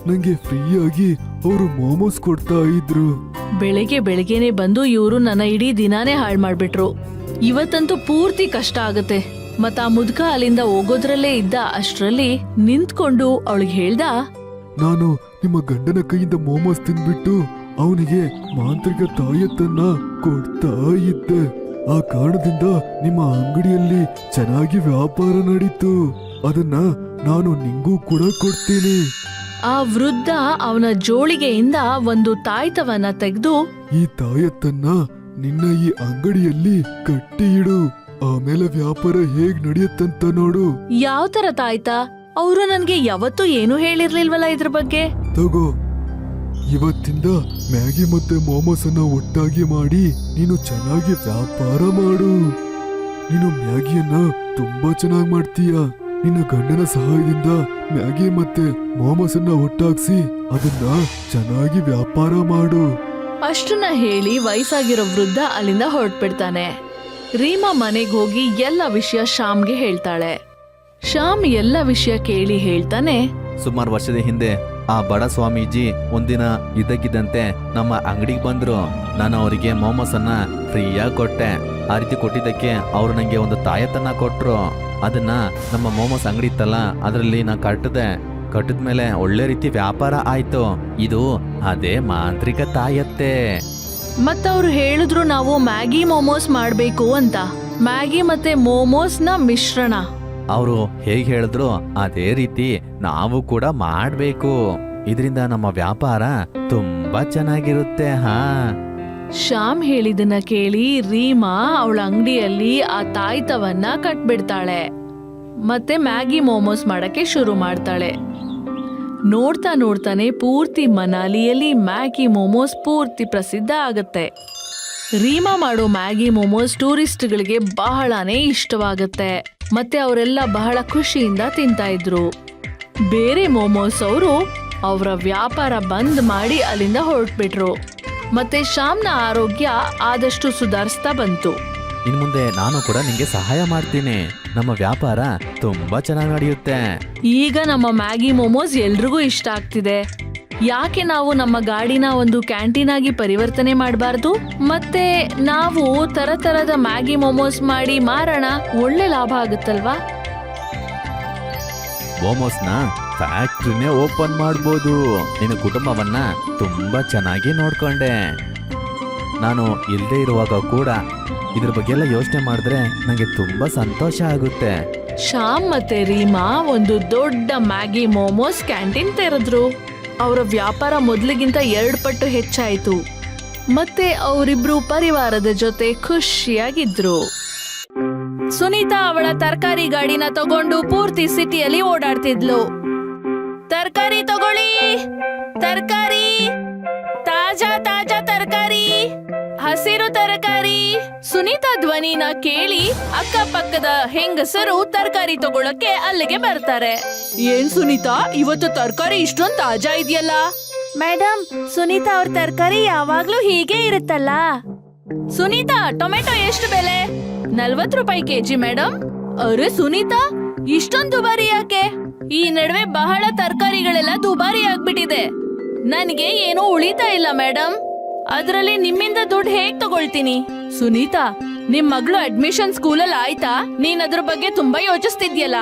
ನಂಗೆ ಫ್ರೀಯಾಗಿ ಅವರು ಮೋಮೋಸ್ ಕೊಡ್ತಾ ಇದ್ರು. ಬೆಳಿಗ್ಗೆ ಬೆಳಿಗ್ಗೆನೆ ಬಂದು ಇವರು ನನ್ನ ಇಡೀ ದಿನಾನೇ ಹಾಳು ಮಾಡ್ಬಿಟ್ರು. ಇವತ್ತಂತೂ ಪೂರ್ತಿ ಕಷ್ಟ ಆಗತ್ತೆ. ಮತ್ತ ಆ ಮುದ್ಕ ಅಲ್ಲಿಂದ ಹೋಗೋದ್ರಲ್ಲೇ ಇದ್ದ ಅಷ್ಟ್ರಲ್ಲಿ ನಿಂತ್ಕೊಂಡು ಅವಳಿಗೆ ಹೇಳ್ದ ನಾನು ನಿಮ್ಮ ಗಂಡನ ಕೈಯಿಂದ ಮೋಮೋಸ್ ತಿಂದ್ಬಿಟ್ಟು ಅವನಿಗೆ ಮಾಂತ್ರಿಕ ತಾಯತ್ತನ್ನ ಕೊಡ್ತಾ ಇದ್ದೆ. ಆ ಕಾರಣದಿಂದ ನಿಮ್ಮ ಅಂಗಡಿಯಲ್ಲಿ ಚೆನ್ನಾಗಿ ವ್ಯಾಪಾರ ನಡೀತು. ಅದನ್ನ ನಾನು ನಿಂಗೂ ಕೂಡ ಕೊಡ್ತೀನಿ. ಆ ವೃದ್ಧ ಅವನ ಜೋಳಿಗೆಯಿಂದ ಒಂದು ತಾಯ್ತವನ್ನ ತೆಗೆದು ಈ ತಾಯತ್ತನ್ನ ನಿನ್ನ ಈ ಅಂಗಡಿಯಲ್ಲಿ ಕಟ್ಟಿ ಇಡು ಆಮೇಲೆ ವ್ಯಾಪಾರ ಹೇಗ್ ನಡೆಯುತ್ತಂತ ನೋಡು. ಯಾವ ತರ ತಾಯ್ತ? ಅವರು ನನ್ಗೆ ಯಾವತ್ತೂ ಏನು ಹೇಳಿರ್ಲಿಲ್ವಲ್ಲ ಇದ್ರ ಬಗ್ಗೆ? ತಗೋ ಇವತ್ತಿಂದ ಮ್ಯಾಗಿ ಮತ್ತೆ ಮೋಮೋಸ್ ಅನ್ನ ಒಟ್ಟಾಗಿ ಮಾಡಿ ನೀನು ಚೆನ್ನಾಗಿ ವ್ಯಾಪಾರ ಮಾಡು. ನೀನು ಮ್ಯಾಗಿಯನ್ನ ತುಂಬಾ ಚೆನ್ನಾಗಿ ಮಾಡ್ತೀಯ? ನಿನ್ನ ಗಂಡನ ಸಹಾಯದಿಂದ ಮ್ಯಾಗಿ ಮತ್ತೆ ಮೋಮಸ್ ಅನ್ನ ಒಟ್ಟಾಗ್ಸಿ ಅದನ್ನ ಚೆನ್ನಾಗಿ ವ್ಯಾಪಾರ ಮಾಡು. ಅಷ್ಟನ್ನ ಹೇಳಿ ವಯಸ್ಸಾಗಿರೋ ವೃದ್ಧ ಅಲ್ಲಿಂದ ಹೊರಟ್ಬಿಡ್ತಾನೆ. ರೀಮಾ ಮನೆಗೆ ಹೋಗಿ ಎಲ್ಲ ವಿಷಯ ಶ್ಯಾಮ್ಗೆ ಹೇಳ್ತಾಳೆ. ಶ್ಯಾಮ್ ಎಲ್ಲ ವಿಷಯ ಕೇಳಿ ಹೇಳ್ತಾನೆ ಸುಮಾರು ವರ್ಷದ ಹಿಂದೆ ಆ ಬಡ ಸ್ವಾಮೀಜಿ ಒಂದಿನ ಇದ್ದಕ್ಕಿದ್ದಂತೆ ನಮ್ಮ ಅಂಗಡಿಗೆ ಬಂದ್ರು. ನಾನು ಅವರಿಗೆ ಮೋಮಸನ್ನ ಅನ್ನ ಫ್ರೀಯಾಗಿ ಕೊಟ್ಟೆ. ಆ ರೀತಿ ಕೊಟ್ಟಿದ್ದಕ್ಕೆ ಅವರು ನಂಗೆ ಒಂದು ತಾಯತನ ಕೊಟ್ರು. ಅದನ್ನ ನಮ್ಮ ಮೋಮೋಸ್ ಅಂಗಡಿ ಇತ್ತಲ್ಲ ಅದರಲ್ಲಿ ನಾ ಕಟ್ಟದೆ. ಕಟ್ಟಿದ್ಮೇಲೆ ಒಳ್ಳೆ ರೀತಿ ವ್ಯಾಪಾರ ಆಯ್ತು. ಇದು ಅದೇ ಮಾಂತ್ರಿಕ ತಾಯತ್ತೆ. ಮತ್ತವ್ರು ಹೇಳಿದ್ರು ನಾವು ಮ್ಯಾಗಿ ಮೋಮೋಸ್ ಮಾಡ್ಬೇಕು ಅಂತ. ಮ್ಯಾಗಿ ಮತ್ತೆ ಮೋಮೋಸ್ನ ಮಿಶ್ರಣ. ಅವರು ಹೇಗ್ ಹೇಳಿದ್ರು ಅದೇ ರೀತಿ ನಾವು ಕೂಡ ಮಾಡಬೇಕು. ಇದರಿಂದ ನಮ್ಮ ವ್ಯಾಪಾರ ತುಂಬಾ ಚೆನ್ನಾಗಿರುತ್ತೆ ಹಾ. ಶ್ಯಾಮ್ ಹೇಳಿದನ್ನ ಕೇಳಿ ರೀಮಾ ಅವಳ ಅಂಗಡಿಯಲ್ಲಿ ಆ ತಾಯ್ತವನ್ನ ಕಟ್ಬಿಡ್ತಾಳೆ. ಮತ್ತೆ ಮ್ಯಾಗಿ ಮೋಮೋಸ್ ಮಾಡಕ್ಕೆ ಶುರು ಮಾಡ್ತಾಳೆ. ನೋಡ್ತಾ ನೋಡ್ತಾನೆ ಪೂರ್ತಿ ಮನಾಲಿಯಲ್ಲಿ ಮ್ಯಾಗಿ ಮೋಮೋಸ್ ಪೂರ್ತಿ ಪ್ರಸಿದ್ಧ ಆಗುತ್ತೆ. ರೀಮಾ ಮಾಡೋ ಮ್ಯಾಗಿ ಮೋಮೋಸ್ ಟೂರಿಸ್ಟ್ಗಳಿಗೆ ಬಹಳನೇ ಇಷ್ಟವಾಗುತ್ತೆ. ಮತ್ತೆ ಅವರೆಲ್ಲ ಬಹಳ ಖುಷಿಯಿಂದ ತಿಂತಾ ಇದ್ರು. ಬೇರೆ ಮೋಮೋಸ್ ಅವರು ಅವರ ವ್ಯಾಪಾರ ಬಂದ್ ಮಾಡಿ ಅಲ್ಲಿಂದ ಹೊರಟ್ಬಿಟ್ರು. ಮತ್ತೆ ಶ್ಯಾಮ್ನ ಆರೋಗ್ಯ ಆದಷ್ಟು ಸುಧಾರಿಸ್ತಾ ಬಂತು. ಇನ್ ಮುಂದೆ ನಾನು ಕೂಡ ನಿಮಗೆ ಸಹಾಯ ಮಾಡ್ತೀನಿ. ನಮ್ಮ ವ್ಯಾಪಾರ ತುಂಬಾ ಚೆನ್ನಾಗಿ ನಡೆಯುತ್ತೆ. ಈಗ ನಮ್ಮ ಮ್ಯಾಗಿ ಮೋಮೋಸ್ ಎಲ್ರಿಗೂ ಇಷ್ಟ ಆಗ್ತಿದೆ. ಯಾಕೆ ನಾವು ನಮ್ಮ ಗಾಡಿನ ಒಂದು ಕ್ಯಾಂಟೀನ್ ಆಗಿ ಪರಿವರ್ತನೆ ಮಾಡಬಾರ್ದು? ಮತ್ತೆ ನಾವು ತರ ತರದ ಮ್ಯಾಗಿ ಮೋಮೋಸ್ ಮಾಡಿ ಮಾರೋಣ ಒಳ್ಳೆ ಲಾಭ ಆಗುತ್ತಲ್ವಾ? ಮೋಮೋಸ್ನ ಫ್ಯಾಕ್ಟ್ರಿನೇ ಓಪನ್ ಮಾಡ್ಬೋದು. ನಿನ್ನ ಕುಟುಂಬವನ್ನ ತುಂಬಾ ಚೆನ್ನಾಗಿ ನೋಡ್ಕೊಂಡೆ. ನಾನು ಇಲ್ಲದೆ ಇರುವಾಗ ಕೂಡ ಇದ್ರ ಬಗ್ಗೆ ಎಲ್ಲ ಯೋಚನೆ ಮಾಡಿದ್ರೆ ನನಗೆ ತುಂಬಾ ಸಂತೋಷ ಆಗುತ್ತೆ. ಶ್ಯಾಮ್ ಮತ್ತೆ ರೀಮಾ ಒಂದು ದೊಡ್ಡ ಮ್ಯಾಗಿ ಮೋಮೋಸ್ ಕ್ಯಾಂಟೀನ್ ತೆರೆದ್ರು. ಅವರ ವ್ಯಾಪಾರ ಮೊದಲಿಗಿಂತ ಎರಡು ಪಟ್ಟು ಹೆಚ್ಚಾಯಿತು. ಮತ್ತೆ ಅವರಿಬ್ರು ಪರಿವಾರದ ಜೊತೆ ಖುಷಿಯಾಗಿದ್ರು. ಸುನೀತಾ ಅವಳ ತರಕಾರಿ ಗಾಡಿನ ತಗೊಂಡು ಪೂರ್ತಿ ಸಿಟಿಯಲ್ಲಿ ಓಡಾಡ್ತಿದ್ಲು. ತರಕಾರಿ ತಗೊಳ್ಳಿ. ತರಕಾರಿ. ತಾಜಾ ತಾಜಾ ತರಕಾರಿ. ಹಸಿರು ತರಕಾರಿ. ಸುನೀತಾ ಧ್ವನಿನ ಕೇಳಿ ಅಕ್ಕಪಕ್ಕದ ಹೆಂಗಸರು ತರಕಾರಿ ತಗೊಳಕ್ಕೆ ಅಲ್ಲಿಗೆ ಬರ್ತಾರೆ. ಏನ್ ಸುನೀತಾ ಇವತ್ತು ತರಕಾರಿ ಇಷ್ಟೊಂದು ತಾಜಾ ಇದೆಯಲ್ಲ? ಮೇಡಮ್ ಸುನೀತಾ ಅವ್ರ ತರಕಾರಿ ಯಾವಾಗ್ಲೂ ಹೀಗೆ ಇರುತ್ತಲ್ಲ? ಸುನೀತಾ ಟೊಮೆಟೊ ಎಷ್ಟು ಬೆಲೆ? ನಲ್ವತ್ ರೂಪಾಯಿ ಕೆಜಿ ಮೇಡಮ್ ಅರೆ ಸುನೀತಾ ಇಷ್ಟೊಂದು ದುಬಾರಿ ಯಾಕೆ? ಈ ನಡುವೆ ಬಹಳ ತರಕಾರಿಗಳೆಲ್ಲ ದುಬಾರಿ ಆಗ್ಬಿಟ್ಟಿದೆ. ನನಗೆ ಏನೂ ಉಳಿತಾ ಇಲ್ಲ ಮೇಡಮ್ ಅದರಲ್ಲಿ ನಿಮ್ಮಿಂದ ದುಡ್ಡು ಹೇಗ್ ತಗೊಳ್ತೀನಿ? ಸುನೀತಾ, ನಿಮ್ ಮಗಳು ಅಡ್ಮಿಷನ್ ಸ್ಕೂಲಲ್ಲಿ ಆಯ್ತಾ? ನೀನ್ ಅದ್ರ ಬಗ್ಗೆ ತುಂಬಾ ಯೋಚಿಸ್ತಿದ್ಯಲ್ಲ?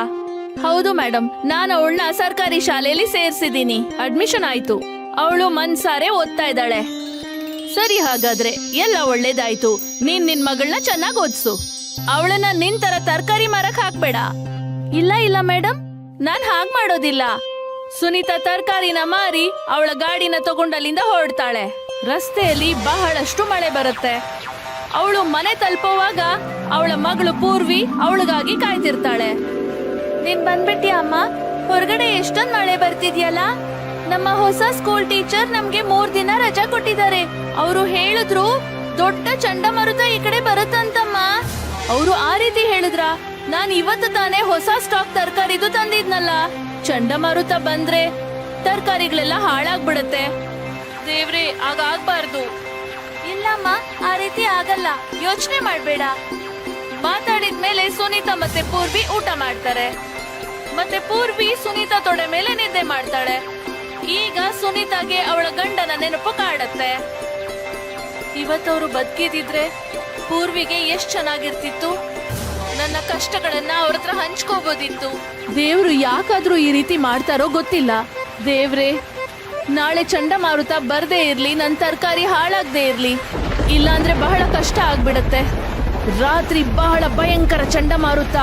ಹೌದು ಮೇಡಮ್ ನಾನು ಅವಳನ್ನ ಸರ್ಕಾರಿ ಶಾಲೆಯಲ್ಲಿ ಸೇರ್ಸಿದೀನಿ ಅಡ್ಮಿಷನ್ ಆಯ್ತು. ಅವಳು ಮನ್ಸಾರೆ ಓದ್ತಾ ಇದ್ದಾಳೆ. ಸರಿ ಹಾಗಾದ್ರೆ, ಎಲ್ಲ ಒಳ್ಳೇದಾಯ್ತು. ನೀನ್ ನಿನ್ ಮಗಳನ್ನ ಚೆನ್ನಾಗಿ ಓದಿಸು. ಅವಳನ್ನ ನಿನ್ ತರ ತರಕಾರಿ ಮಾರಕ್ ಹಾಕ್ಬೇಡ. ಇಲ್ಲ ಇಲ್ಲ ಮೇಡಮ್ ನಾನ್ ಹಾಗ್ ಮಾಡೋದಿಲ್ಲ. ಸುನೀತಾ ತರಕಾರಿನ ಮಾರಿ ಅವಳ ಗಾಡಿನ ತಗೊಂಡಲ್ಲಿಂದ ಹೊರಡ್ತಾಳೆ. ರಸ್ತೆಯಲ್ಲಿ ಬಹಳಷ್ಟು ಮಳೆ ಬರುತ್ತೆ. ಅವಳು ಮನೆ ತಲುಪುವಾಗ ಅವಳ ಮಗಳು ಪೂರ್ವಿ ಅವಳಿಗಾಗಿ ಕಾಯ್ತಿರ್ತಾಳೆ. ನೀನ್ ಬಂದ್ಬಿಟ್ಟಿ ಅಮ್ಮ? ಹೊರಗಡೆ ಎಷ್ಟೊಂದ್ ಮಳೆ ಬರ್ತಿದ್ಯಲ್ಲ? ನಮ್ಮ ಹೊಸ ಸ್ಕೂಲ್ ಟೀಚರ್ ನಮ್ಗೆ ಮೂರ್ ದಿನ ರಜಾ ಕೊಟ್ಟಿದ್ದಾರೆ. ಅವರು ಹೇಳಿದ್ರು, ದೊಡ್ಡ ಚಂಡಮಾರುತ ಈ ಕಡೆ ಬರುತ್ತಂತಮ್ಮ. ಅವರು ಆ ರೀತಿ ಹೇಳಿದ್ರ? ನಾನ್ ಇವತ್ತು ತಾನೇ ಹೊಸ ಸ್ಟಾಕ್ ತರಕಾರಿದು ತಂದಿದ್ನಲ್ಲ. ಚಂಡಮಾರುತ ಬಂದ್ರೆ ತರಕಾರಿಗಳೆಲ್ಲ ಹಾಳಾಗ್ಬಿಡತ್ತೆ. ದೇವ್ರೆ ಆಗಾಗ್ಬಾರ್ದು ಇಲ್ಲಮ್ಮ, ಆ ರೀತಿ ಆಗಲ್ಲ. ಯೋಚನೆ ಮಾಡ್ಬೇಡ. ಮಾತಾಡಿದ್ಮೇಲೆ ಸುನೀತಾ ಮತ್ತೆ ಪೂರ್ವಿ ಊಟ ಮಾಡ್ತಾರೆ. ಮತ್ತೆ ಪೂರ್ವಿ ಸುನೀತಾ ತೊಡೆ ಮೇಲೆ ನಿದ್ದೆ ಮಾಡ್ತಾಳೆ. ಈಗ ಸುನೀತಾಗೆ ಅವಳ ಗಂಡನ ನೆನಪು ಕಾಡತ್ತೆ. ಇವತ್ತವರು ಬದುಕಿದಿದ್ರೆ ಪೂರ್ವಿಗೆ ಎಷ್ಟ್ ಚೆನ್ನಾಗಿರ್ತಿತ್ತು? ನನ್ನ ಕಷ್ಟಗಳನ್ನ ಅವ್ರ ಹತ್ರ ಹಂಚ್ಕೋಬೋದಿತ್ತು. ದೇವ್ರು ಯಾಕಾದ್ರೂ ಈ ರೀತಿ ಮಾಡ್ತಾರೋ ಗೊತ್ತಿಲ್ಲ. ದೇವ್ರೆ, ನಾಳೆ ಚಂಡಮಾರುತ ಬರ್ದೇ ಇರ್ಲಿ ನನ್ನ ತರಕಾರಿ ಹಾಳಾಗ್ದೇ ಇರ್ಲಿ. ಇಲ್ಲಾಂದ್ರೆ ಬಹಳ ಕಷ್ಟ ಆಗ್ಬಿಡತ್ತೆ. ರಾತ್ರಿ ಬಹಳ ಭಯಂಕರ ಚಂಡಮಾರುತ,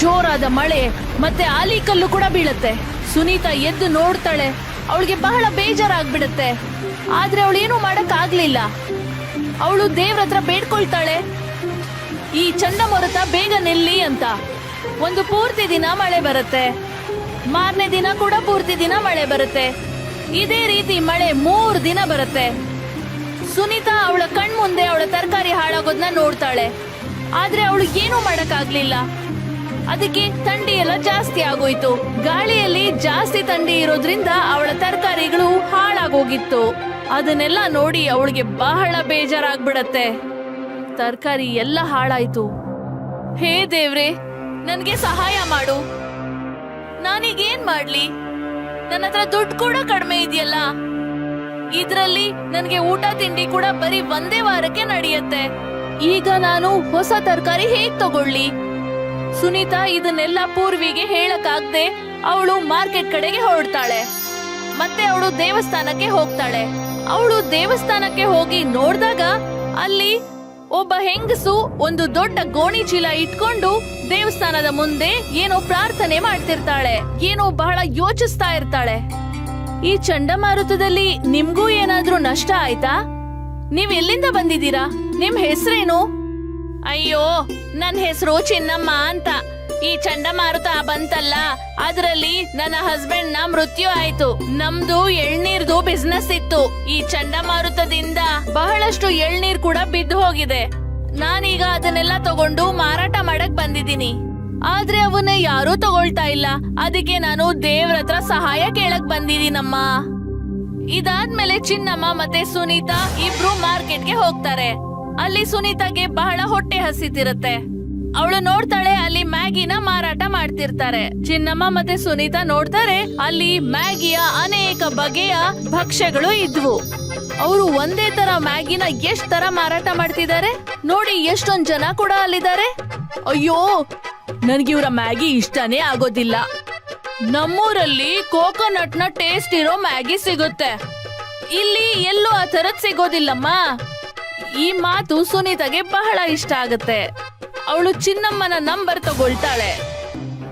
ಜೋರಾದ ಮಳೆ, ಮತ್ತೆ ಆಲಿಕಲ್ಲು ಕೂಡ ಬೀಳತ್ತೆ. ಸುನೀತಾ ಎದ್ದು ನೋಡ್ತಾಳೆ, ಅವಳಿಗೆ ಬಹಳ ಬೇಜಾರಾಗ್ಬಿಡತ್ತೆ. ಆದ್ರೆ ಅವಳೇನು ಮಾಡಕ್ ಆಗ್ಲಿಲ್ಲ ಅವಳು ದೇವ್ರ ಹತ್ರ ಬೇಡ್ಕೊಳ್ತಾಳೆ ಈ ಚಂಡಮಾರುತ ಬೇಗ ನಿಲ್ಲಿ ಅಂತ. ಒಂದು ಪೂರ್ತಿ ದಿನ ಮಳೆ ಬರುತ್ತೆ. ಮಾರನೇ ದಿನ ಕೂಡ ಪೂರ್ತಿ ದಿನ ಮಳೆ ಬರುತ್ತೆ. ಇದೇ ರೀತಿ ಮಳೆ ಮೂರು ದಿನ ಬರುತ್ತೆ. ಸುನೀತಾ ಅವಳ ಕಣ್ಮುಂದೆ ಅವಳ ತರಕಾರಿ ಹಾಳಾಗೋದನ್ನ ನೋಡ್ತಾಳೆ. ಆದ್ರೆ ಅವಳು ಏನೂ ಮಾಡಕ್ಕಾಗ್ಲಿಲ್ಲ. ಅದಕ್ಕೆ ಥಂಡಿ ಎಲ್ಲ ಜಾಸ್ತಿ ಆಗೋಯ್ತು. ಗಾಳಿಯಲ್ಲಿ ಜಾಸ್ತಿ ಥಂಡಿ ಇರೋದ್ರಿಂದ ಅವಳ ತರಕಾರಿಗಳು ಹಾಳಾಗೋಗಿತ್ತು. ಅದನ್ನೆಲ್ಲ ನೋಡಿ ಅವಳಿಗೆ ಬಹಳ ಬೇಜಾರಾಗ್ಬಿಡತ್ತೆ. ತರಕಾರಿ ಎಲ್ಲ ಹಾಳಾಯ್ತು. ಹೇ ದೇವ್ರೆ, ನನ್ಗೆ ಸಹಾಯ ಮಾಡು. ನಾನೀಗೇನ್ ಮಾಡ್ಲಿ? ನನ್ನ ಹತ್ರ ದುಡ್ಡು ಕೂಡ ಕಡಿಮೆ ಇದೆಯಲ್ಲ? ಇದ್ರಲ್ಲಿ ನನ್ಗೆ ಊಟ ತಿಂಡಿ ಕೂಡ ಬರೀ ಒಂದೇ ವಾರಕ್ಕೆ ನಡೆಯುತ್ತೆ. ಈಗ ನಾನು ಹೊಸ ತರಕಾರಿ ಹೇಗ್ ತಗೊಳ್ಳಿ? ಸುನೀತಾ ಇದನ್ನೆಲ್ಲ ಪೂರ್ವಿಗೆ ಹೇಳಕ್ಕಾಗ್ದೆ ಅವಳು ಮಾರ್ಕೆಟ್ ಕಡೆಗೆ ಹೊರಡ್ತಾಳೆ. ಮತ್ತೆ ಅವಳು ದೇವಸ್ಥಾನಕ್ಕೆ ಹೋಗ್ತಾಳೆ. ಅವಳು ದೇವಸ್ಥಾನಕ್ಕೆ ಹೋಗಿ ನೋಡಿದಾಗ ಅಲ್ಲಿ ಒಬ್ಬ ಹೆಂಗಸು ಒಂದು ದೊಡ್ಡ ಗೋಣಿ ಚೀಲ ಇಟ್ಕೊಂಡು ದೇವಸ್ಥಾನದ ಮುಂದೆ ಏನೋ ಪ್ರಾರ್ಥನೆ ಮಾಡ್ತಿರ್ತಾಳೆ. ಏನೋ ಬಹಳ ಯೋಚಿಸ್ತಾ ಇರ್ತಾಳೆ. ಈ ಚಂಡಮಾರುತದಲ್ಲಿ ನಿಮ್ಗೂ ಏನಾದ್ರೂ ನಷ್ಟ ಆಯ್ತಾ? ನೀವ್ ಎಲ್ಲಿಂದ ಬಂದಿದ್ದೀರಾ? ನಿಮ್ ಹೆಸರೇನು? ಅಯ್ಯೋ, ನನ್ ಹೆಸರು ಚಿನ್ನಮ್ಮ ಅಂತ. ಈ ಚಂಡಮಾರುತ ಬಂತಲ್ಲ, ಅದರಲ್ಲಿ ನನ್ನ ಹಸ್ಬೆಂಡ್ನ ಮೃತ್ಯು ಆಯ್ತು. ನಮ್ದು ಎಳ್ನೀರ್ದು ಬಿಸ್ನೆಸ್ ಇತ್ತು. ಈ ಚಂಡಮಾರುತದಿಂದ ಬಹಳಷ್ಟು ಎಳ್ನೀರ್ ಕೂಡ ಬಿದ್ದು ಹೋಗಿದೆ. ನಾನೀಗ ಅದನ್ನೆಲ್ಲ ತಗೊಂಡು ಮಾರಾಟ ಮಾಡಕ್ ಬಂದಿದ್ದೀನಿ. ಆದ್ರೆ ಅವನ್ನ ಯಾರೂ ತಗೊಳ್ತಾ ಇಲ್ಲ. ಅದಕ್ಕೆ ನಾನು ದೇವ್ರ ಹತ್ರ ಸಹಾಯ ಕೇಳಕ್ ಬಂದಿದ್ದೀನಮ್ಮ. ಇದಾದ್ಮೇಲೆ ಚಿನ್ನಮ್ಮ ಮತ್ತೆ ಸುನೀತಾ ಇಬ್ರು ಮಾರ್ಕೆಟ್ಗೆ ಹೋಗ್ತಾರೆ. ಅಲ್ಲಿ ಸುನೀತಾಗೆ ಬಹಳ ಹೊಟ್ಟೆ ಹಸಿತಿರುತ್ತೆ. ಅವಳು ನೋಡ್ತಾಳೆ, ಅಲ್ಲಿ ಮ್ಯಾಗಿನ ಮಾರಾಟ ಮಾಡ್ತಿರ್ತಾರೆ. ಚಿನ್ನಮ್ಮ ಮತ್ತೆ ಸುನೀತಾ ನೋಡ್ತಾರೆ, ಅಲ್ಲಿ ಮ್ಯಾಗಿಯ ಅನೇಕ ಬಗೆಯ ಭಕ್ಷ್ಯಗಳು ಇದ್ವು. ಅವರು ಒಂದೇ ತರ ಮ್ಯಾಗಿನ ಎಷ್ಟ್ ತರ ಮಾರಾಟ ಮಾಡ್ತಿದ್ದಾರೆ? ನೋಡಿ ಎಷ್ಟೊಂದ್ ಜನ ಕೂಡ ಅಲ್ಲಿದ್ದಾರೆ. ಅಯ್ಯೋ, ನನ್ಗೆ ಇವರ ಮ್ಯಾಗಿ ಇಷ್ಟನೇ ಆಗೋದಿಲ್ಲ. ನಮ್ಮೂರಲ್ಲಿ ಕೋಕೋನಟ್ನ ಟೇಸ್ಟ್ ಇರೋ ಮ್ಯಾಗಿ ಸಿಗುತ್ತೆ. ಇಲ್ಲಿ ಎಲ್ಲೂ ಆ ತರದ್ ಸಿಗೋದಿಲ್ಲಮ್ಮ. ಈ ಮಾತು ಸುನೀತಾಗೆ ಬಹಳ ಇಷ್ಟ ಆಗುತ್ತೆ. ಅವಳು ಚಿನ್ನಮ್ಮನ ನಂಬರ್ ತಗೊಳ್ತಾಳೆ.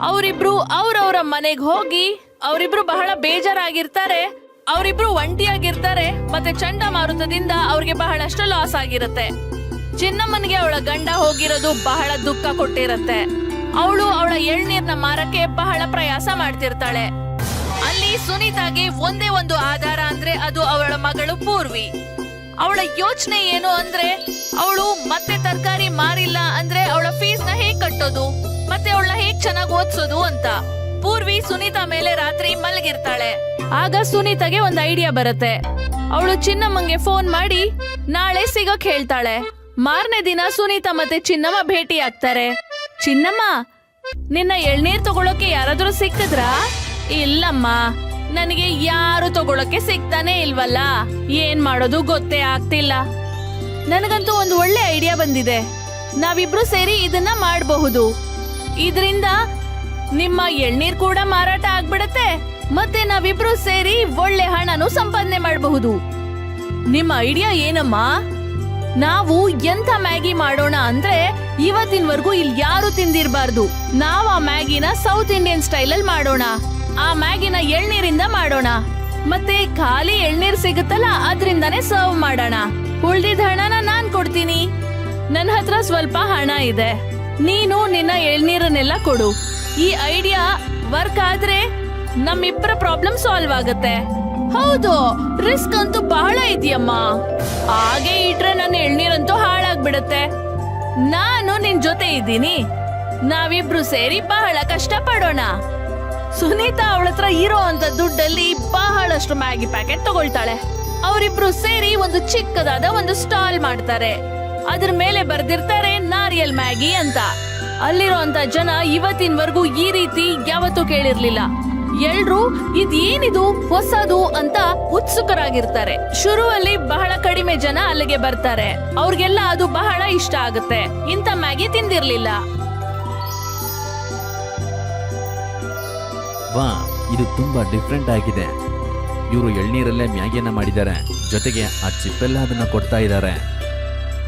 ಅವರಿಬ್ರು ಅವ್ರವ್ರ ಮನೆಗೆ ಹೋಗಿ ಅವರಿಬ್ರು ಬಹಳ ಬೇಜಾರಾಗಿರ್ತಾರೆ. ಅವರಿಬ್ರು ಒಂಟಿಯಾಗಿರ್ತಾರೆ. ಮತ್ತೆ ಚಂಡಮಾರುತದಿಂದ ಅವ್ರಿಗೆ ಬಹಳಷ್ಟು ಲಾಸ್ ಆಗಿರುತ್ತೆ. ಚಿನ್ನಮ್ಮನಿಗೆ ಅವಳ ಗಂಡ ಹೋಗಿರೋದು ಬಹಳ ದುಃಖ ಕೊಟ್ಟಿರುತ್ತೆ. ಅವಳು ಅವಳ ಎಳ್ನೀರ್ನ ಮಾರಕ್ಕೆ ಬಹಳ ಪ್ರಯಾಸ ಮಾಡ್ತಿರ್ತಾಳೆ. ಅಲ್ಲಿ ಸುನೀತಾಗೆ ಒಂದೇ ಒಂದು ಆಧಾರ ಅಂದ್ರೆ ಅದು ಅವಳ ಮಗಳು ಪೂರ್ವಿ. ಅವಳ ಯೋಚನೆ ಏನು ಅಂದ್ರೆ, ಅವಳು ಮತ್ತೆ ತರಕಾರಿ ಮಾರಿಲ್ಲ ಅಂದ್ರೆ ಅವಳ ಫೀಸ್ನ ಹೇಗ್ ಕಟ್ಟೋದು? ಮತ್ತೆ ಅವಳ ಹೇಗ್ ಚೆನ್ನಾಗಿ ಓದ್ಸೋದು ಅಂತ. ಪೂರ್ವಿ ಸುನೀತಾ ಮೇಲೆ ರಾತ್ರಿ ಮಲಗಿರ್ತಾಳೆ. ಆಗ ಸುನೀತಾಗೆ ಒಂದ್ ಐಡಿಯಾ ಬರುತ್ತೆ. ಅವಳು ಚಿನ್ನಮ್ಮಂಗೆ ಫೋನ್ ಮಾಡಿ, ನಾಳೆ ಸಿಗೋಕ್ ಹೇಳ್ತಾಳೆ. ಮಾರನೇ ದಿನ ಸುನೀತಾ ಮತ್ತೆ ಚಿನ್ನಮ್ಮ ಭೇಟಿ ಆಗ್ತಾರೆ. ಚಿನ್ನಮ್ಮ, ನಿನ್ನ ಎಳ್ನೀರ್ ತಗೊಳಕ್ಕೆ ಯಾರಾದ್ರೂ ಸಿಕ್ಕಿದ್ರಾ? ಇಲ್ಲಮ್ಮ. ನನಗೆ ಯಾರು ತಗೊಳಕ್ಕೆ ಸಿಗ್ತಾನೆ ಇಲ್ವಲ್ಲ? ಏನ್ ಮಾಡೋದು ಗೊತ್ತೇ ಆಗ್ತಿಲ್ಲ. ನನಗಂತೂ ಒಂದು ಒಳ್ಳೆ ಐಡಿಯಾ ಬಂದಿದೆ. ನಾವಿಬ್ರು ಸೇರಿ ಇದನ್ನ ಮಾಡಬಹುದು. ಇದರಿಂದ ನಿಮ್ಮ ಎಳ್ನೀರ್ ಕೂಡ ಮಾರಾಟ ಆಗ್ಬಿಡತ್ತೆ. ಮತ್ತೆ ನಾವಿಬ್ರು ಸೇರಿ ಒಳ್ಳೆ ಹಣನು ಸಂಪಾದನೆ ಮಾಡಬಹುದು. ನಿಮ್ಮ ಐಡಿಯಾ ಏನಮ್ಮ? ನಾವು ಎಂತ ಮ್ಯಾಗಿ ಮಾಡೋಣ ಅಂದ್ರೆ ಇವತ್ತಿನವರೆಗೂ ಇಲ್ಲಿ ಯಾರು ತಿಂದಿರಬಾರ್ದು. ನಾವು ಆ ಮ್ಯಾಗಿನ ಸೌತ್ ಇಂಡಿಯನ್ ಸ್ಟೈಲ್ ಅಲ್ಲಿ ಮಾಡೋಣ. ಆ ಮ್ಯಾಗಿನ ಎಳ್ನೀರಿಂದ ಮಾಡೋಣ. ಮತ್ತೆ ಖಾಲಿ ಎಳ್ನೀರ್ ಸಿಗುತ್ತಲ್ಲ, ಅದ್ರಿಂದಾನೇ ಸರ್ವ್ ಮಾಡೋಣ. ಉಳ್ದಿದ ಹಣನ ನಾನ್ ಕೊಡ್ತೀನಿ. ನನ್ನ ಹತ್ರ ಸ್ವಲ್ಪ ಹಣ ಇದೆ. ನೀನು ನಿನ್ನ ಎಳ್ನೀರನ್ನೆಲ್ಲ ಕೊಡು. ಈ ಐಡಿಯಾ ವರ್ಕ್ ಆದ್ರೆ ನಮ್ಮಿಬ್ಬರ ಪ್ರಾಬ್ಲಮ್ ಸಾಲ್ವ್ ಆಗುತ್ತೆ. ಹೌದು ರಿಸ್ಕ್ ಅಂತೂ ಬಹಳ ಇದೆಯಮ್ಮ. ಹಾಗೆ ಇಟ್ರೆ ನನ್ನ ಎಳ್ನೀರಂತೂ ಹಾಳಾಗ್ಬಿಡತ್ತೆ. ನಾನು ನಿನ್ ಜೊತೆ ಇದ್ದೀನಿ. ನಾವಿಬ್ರು ಸೇರಿ ಬಹಳ ಕಷ್ಟ ಪಡೋಣ ಸುನೀತಾ ಅವಳ ಹತ್ರ ಇರೋ ಅಂತ ದುಡ್ಡಲ್ಲಿ ಬಹಳಷ್ಟು ಮ್ಯಾಗಿ ಪ್ಯಾಕೆಟ್ ತಗೊಳ್ತಾಳೆ. ಅವರಿಬ್ರು ಸೇರಿ ಒಂದು ಚಿಕ್ಕದಾದ ಒಂದು ಸ್ಟಾಲ್ ಮಾಡ್ತಾರೆ. ಅದ್ರ ಮೇಲೆ ಬರ್ದಿರ್ತಾರೆ ನಾರಿಯಲ್ ಮ್ಯಾಗಿ ಅಂತ. ಅಲ್ಲಿರುವಂತ ಜನ ಇವತ್ತಿನವರೆಗೂ ಈ ರೀತಿ ಯಾವತ್ತೂ ಕೇಳಿರ್ಲಿಲ್ಲ. ಎಲ್ರು ಇದೇನಿದು ಹೊಸದು ಅಂತ ಉತ್ಸುಕರಾಗಿರ್ತಾರೆ. ಶುರುವಲ್ಲಿ ಬಹಳ ಕಡಿಮೆ ಜನ ಅಲ್ಲಿಗೆ ಬರ್ತಾರೆ. ಅವ್ರಿಗೆಲ್ಲ ಅದು ಬಹಳ ಇಷ್ಟ ಆಗುತ್ತೆ. ಇಂಥ ಮ್ಯಾಗಿ ತಿಂದಿರ್ಲಿಲ್ಲ. ವಾ ಇದು ತುಂಬಾ ಡಿಫ್ರೆಂಟ್ ಆಗಿದೆ. ಇವರು ಎಳ್ನೀರಲ್ಲೇ ಮ್ಯಾಗಿಯನ್ನ ಮಾಡಿದ್ದಾರೆ. ಜೊತೆಗೆ ಆ ಚಿಪ್ಪೆಲ್ಲ ಅದನ್ನ ಕೊಡ್ತಾ ಇದ್ದಾರೆ.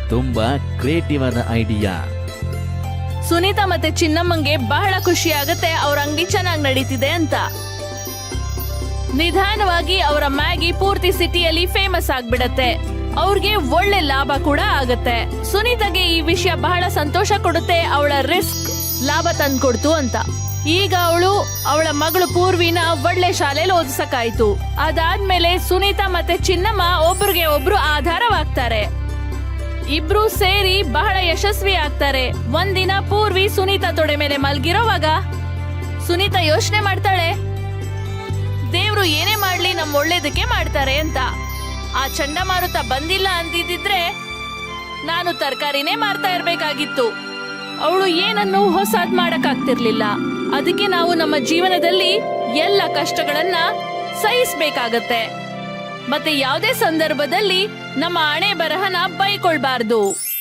ತುಂಬಾ ಕ್ರಿಯೇಟಿವ್ ಆದ ಐಡಿಯಾ ಸುನೀತಾ ಮತ್ತೆ ಚಿನ್ನಮ್ಮಂಗೆ ಬಹಳ ಖುಷಿ ಆಗತ್ತೆ. ಅವ್ರ ಅಂಗಡಿ ಚೆನ್ನಾಗಿ ನಡೀತಿದೆ ಅಂತ. ನಿಧಾನವಾಗಿ ಅವರ ಮ್ಯಾಗಿ ಪೂರ್ತಿ ಸಿಟಿಯಲ್ಲಿ ಫೇಮಸ್ ಆಗ್ಬಿಡತ್ತೆ. ಅವ್ರಿಗೆ ಒಳ್ಳೆ ಲಾಭ ಕೂಡ ಆಗತ್ತೆ. ಸುನೀತಾಗೆ ಈ ವಿಷಯ ಬಹಳ ಸಂತೋಷ ಕೊಡುತ್ತೆ. ಅವಳ ರಿಸ್ಕ್ ಲಾಭ ತಂದ್ಕೊಡ್ತು ಅಂತ. ಈಗ ಅವಳು ಅವಳ ಮಗಳು ಪೂರ್ವಿನ ಒಳ್ಳೆ ಶಾಲೆಯಲ್ಲಿ ಓದಿಸಕ್ಕಾಯ್ತು. ಅದಾದ್ಮೇಲೆ ಸುನೀತಾ ಮತ್ತೆ ಚಿನ್ನಮ್ಮ ಒಬ್ರಿಗೆ ಒಬ್ರು ಆಧಾರವಾಗ್ತಾರೆ. ಇಬ್ರು ಸೇರಿ ಬಹಳ ಯಶಸ್ವಿ ಆಗ್ತಾರೆ. ಒಂದಿನ ಪೂರ್ವಿ ಸುನೀತಾ ತೊಡೆ ಮೇಲೆ ಮಲ್ಗಿರೋವಾಗ ಸುನೀತಾ ಯೋಚನೆ ಮಾಡ್ತಾಳೆ, ದೇವ್ರು ಏನೇ ಮಾಡ್ಲಿ ನಮ್ ಒಳ್ಳೇದಕ್ಕೆ ಮಾಡ್ತಾರೆ ಅಂತ. ಆ ಚಂಡಮಾರುತ ಬಂದಿಲ್ಲ ಅಂದಿದ್ರೆ ನಾನು ತರಕಾರಿನೇ ಮಾರ್ತಾ ಇರ್ಬೇಕಾಗಿತ್ತು. ಅವಳು ಏನನ್ನು ಹೊಸಾದ್ ಮಾಡಕ್ಕಾಗ್ತಿರ್ಲಿಲ್ಲ. ಅದಕ್ಕೆ ನಾವು ನಮ್ಮ ಜೀವನದಲ್ಲಿ ಎಲ್ಲ ಕಷ್ಟಗಳನ್ನ ಸಹಿಸಬೇಕಾಗತ್ತೆ. ಮತ್ತೆ ಯಾವುದೇ ಸಂದರ್ಭದಲ್ಲಿ ನಮ್ಮ ಹಣೆ ಬರಹನ ಬೈಕೊಳ್ಬಾರ್ದು.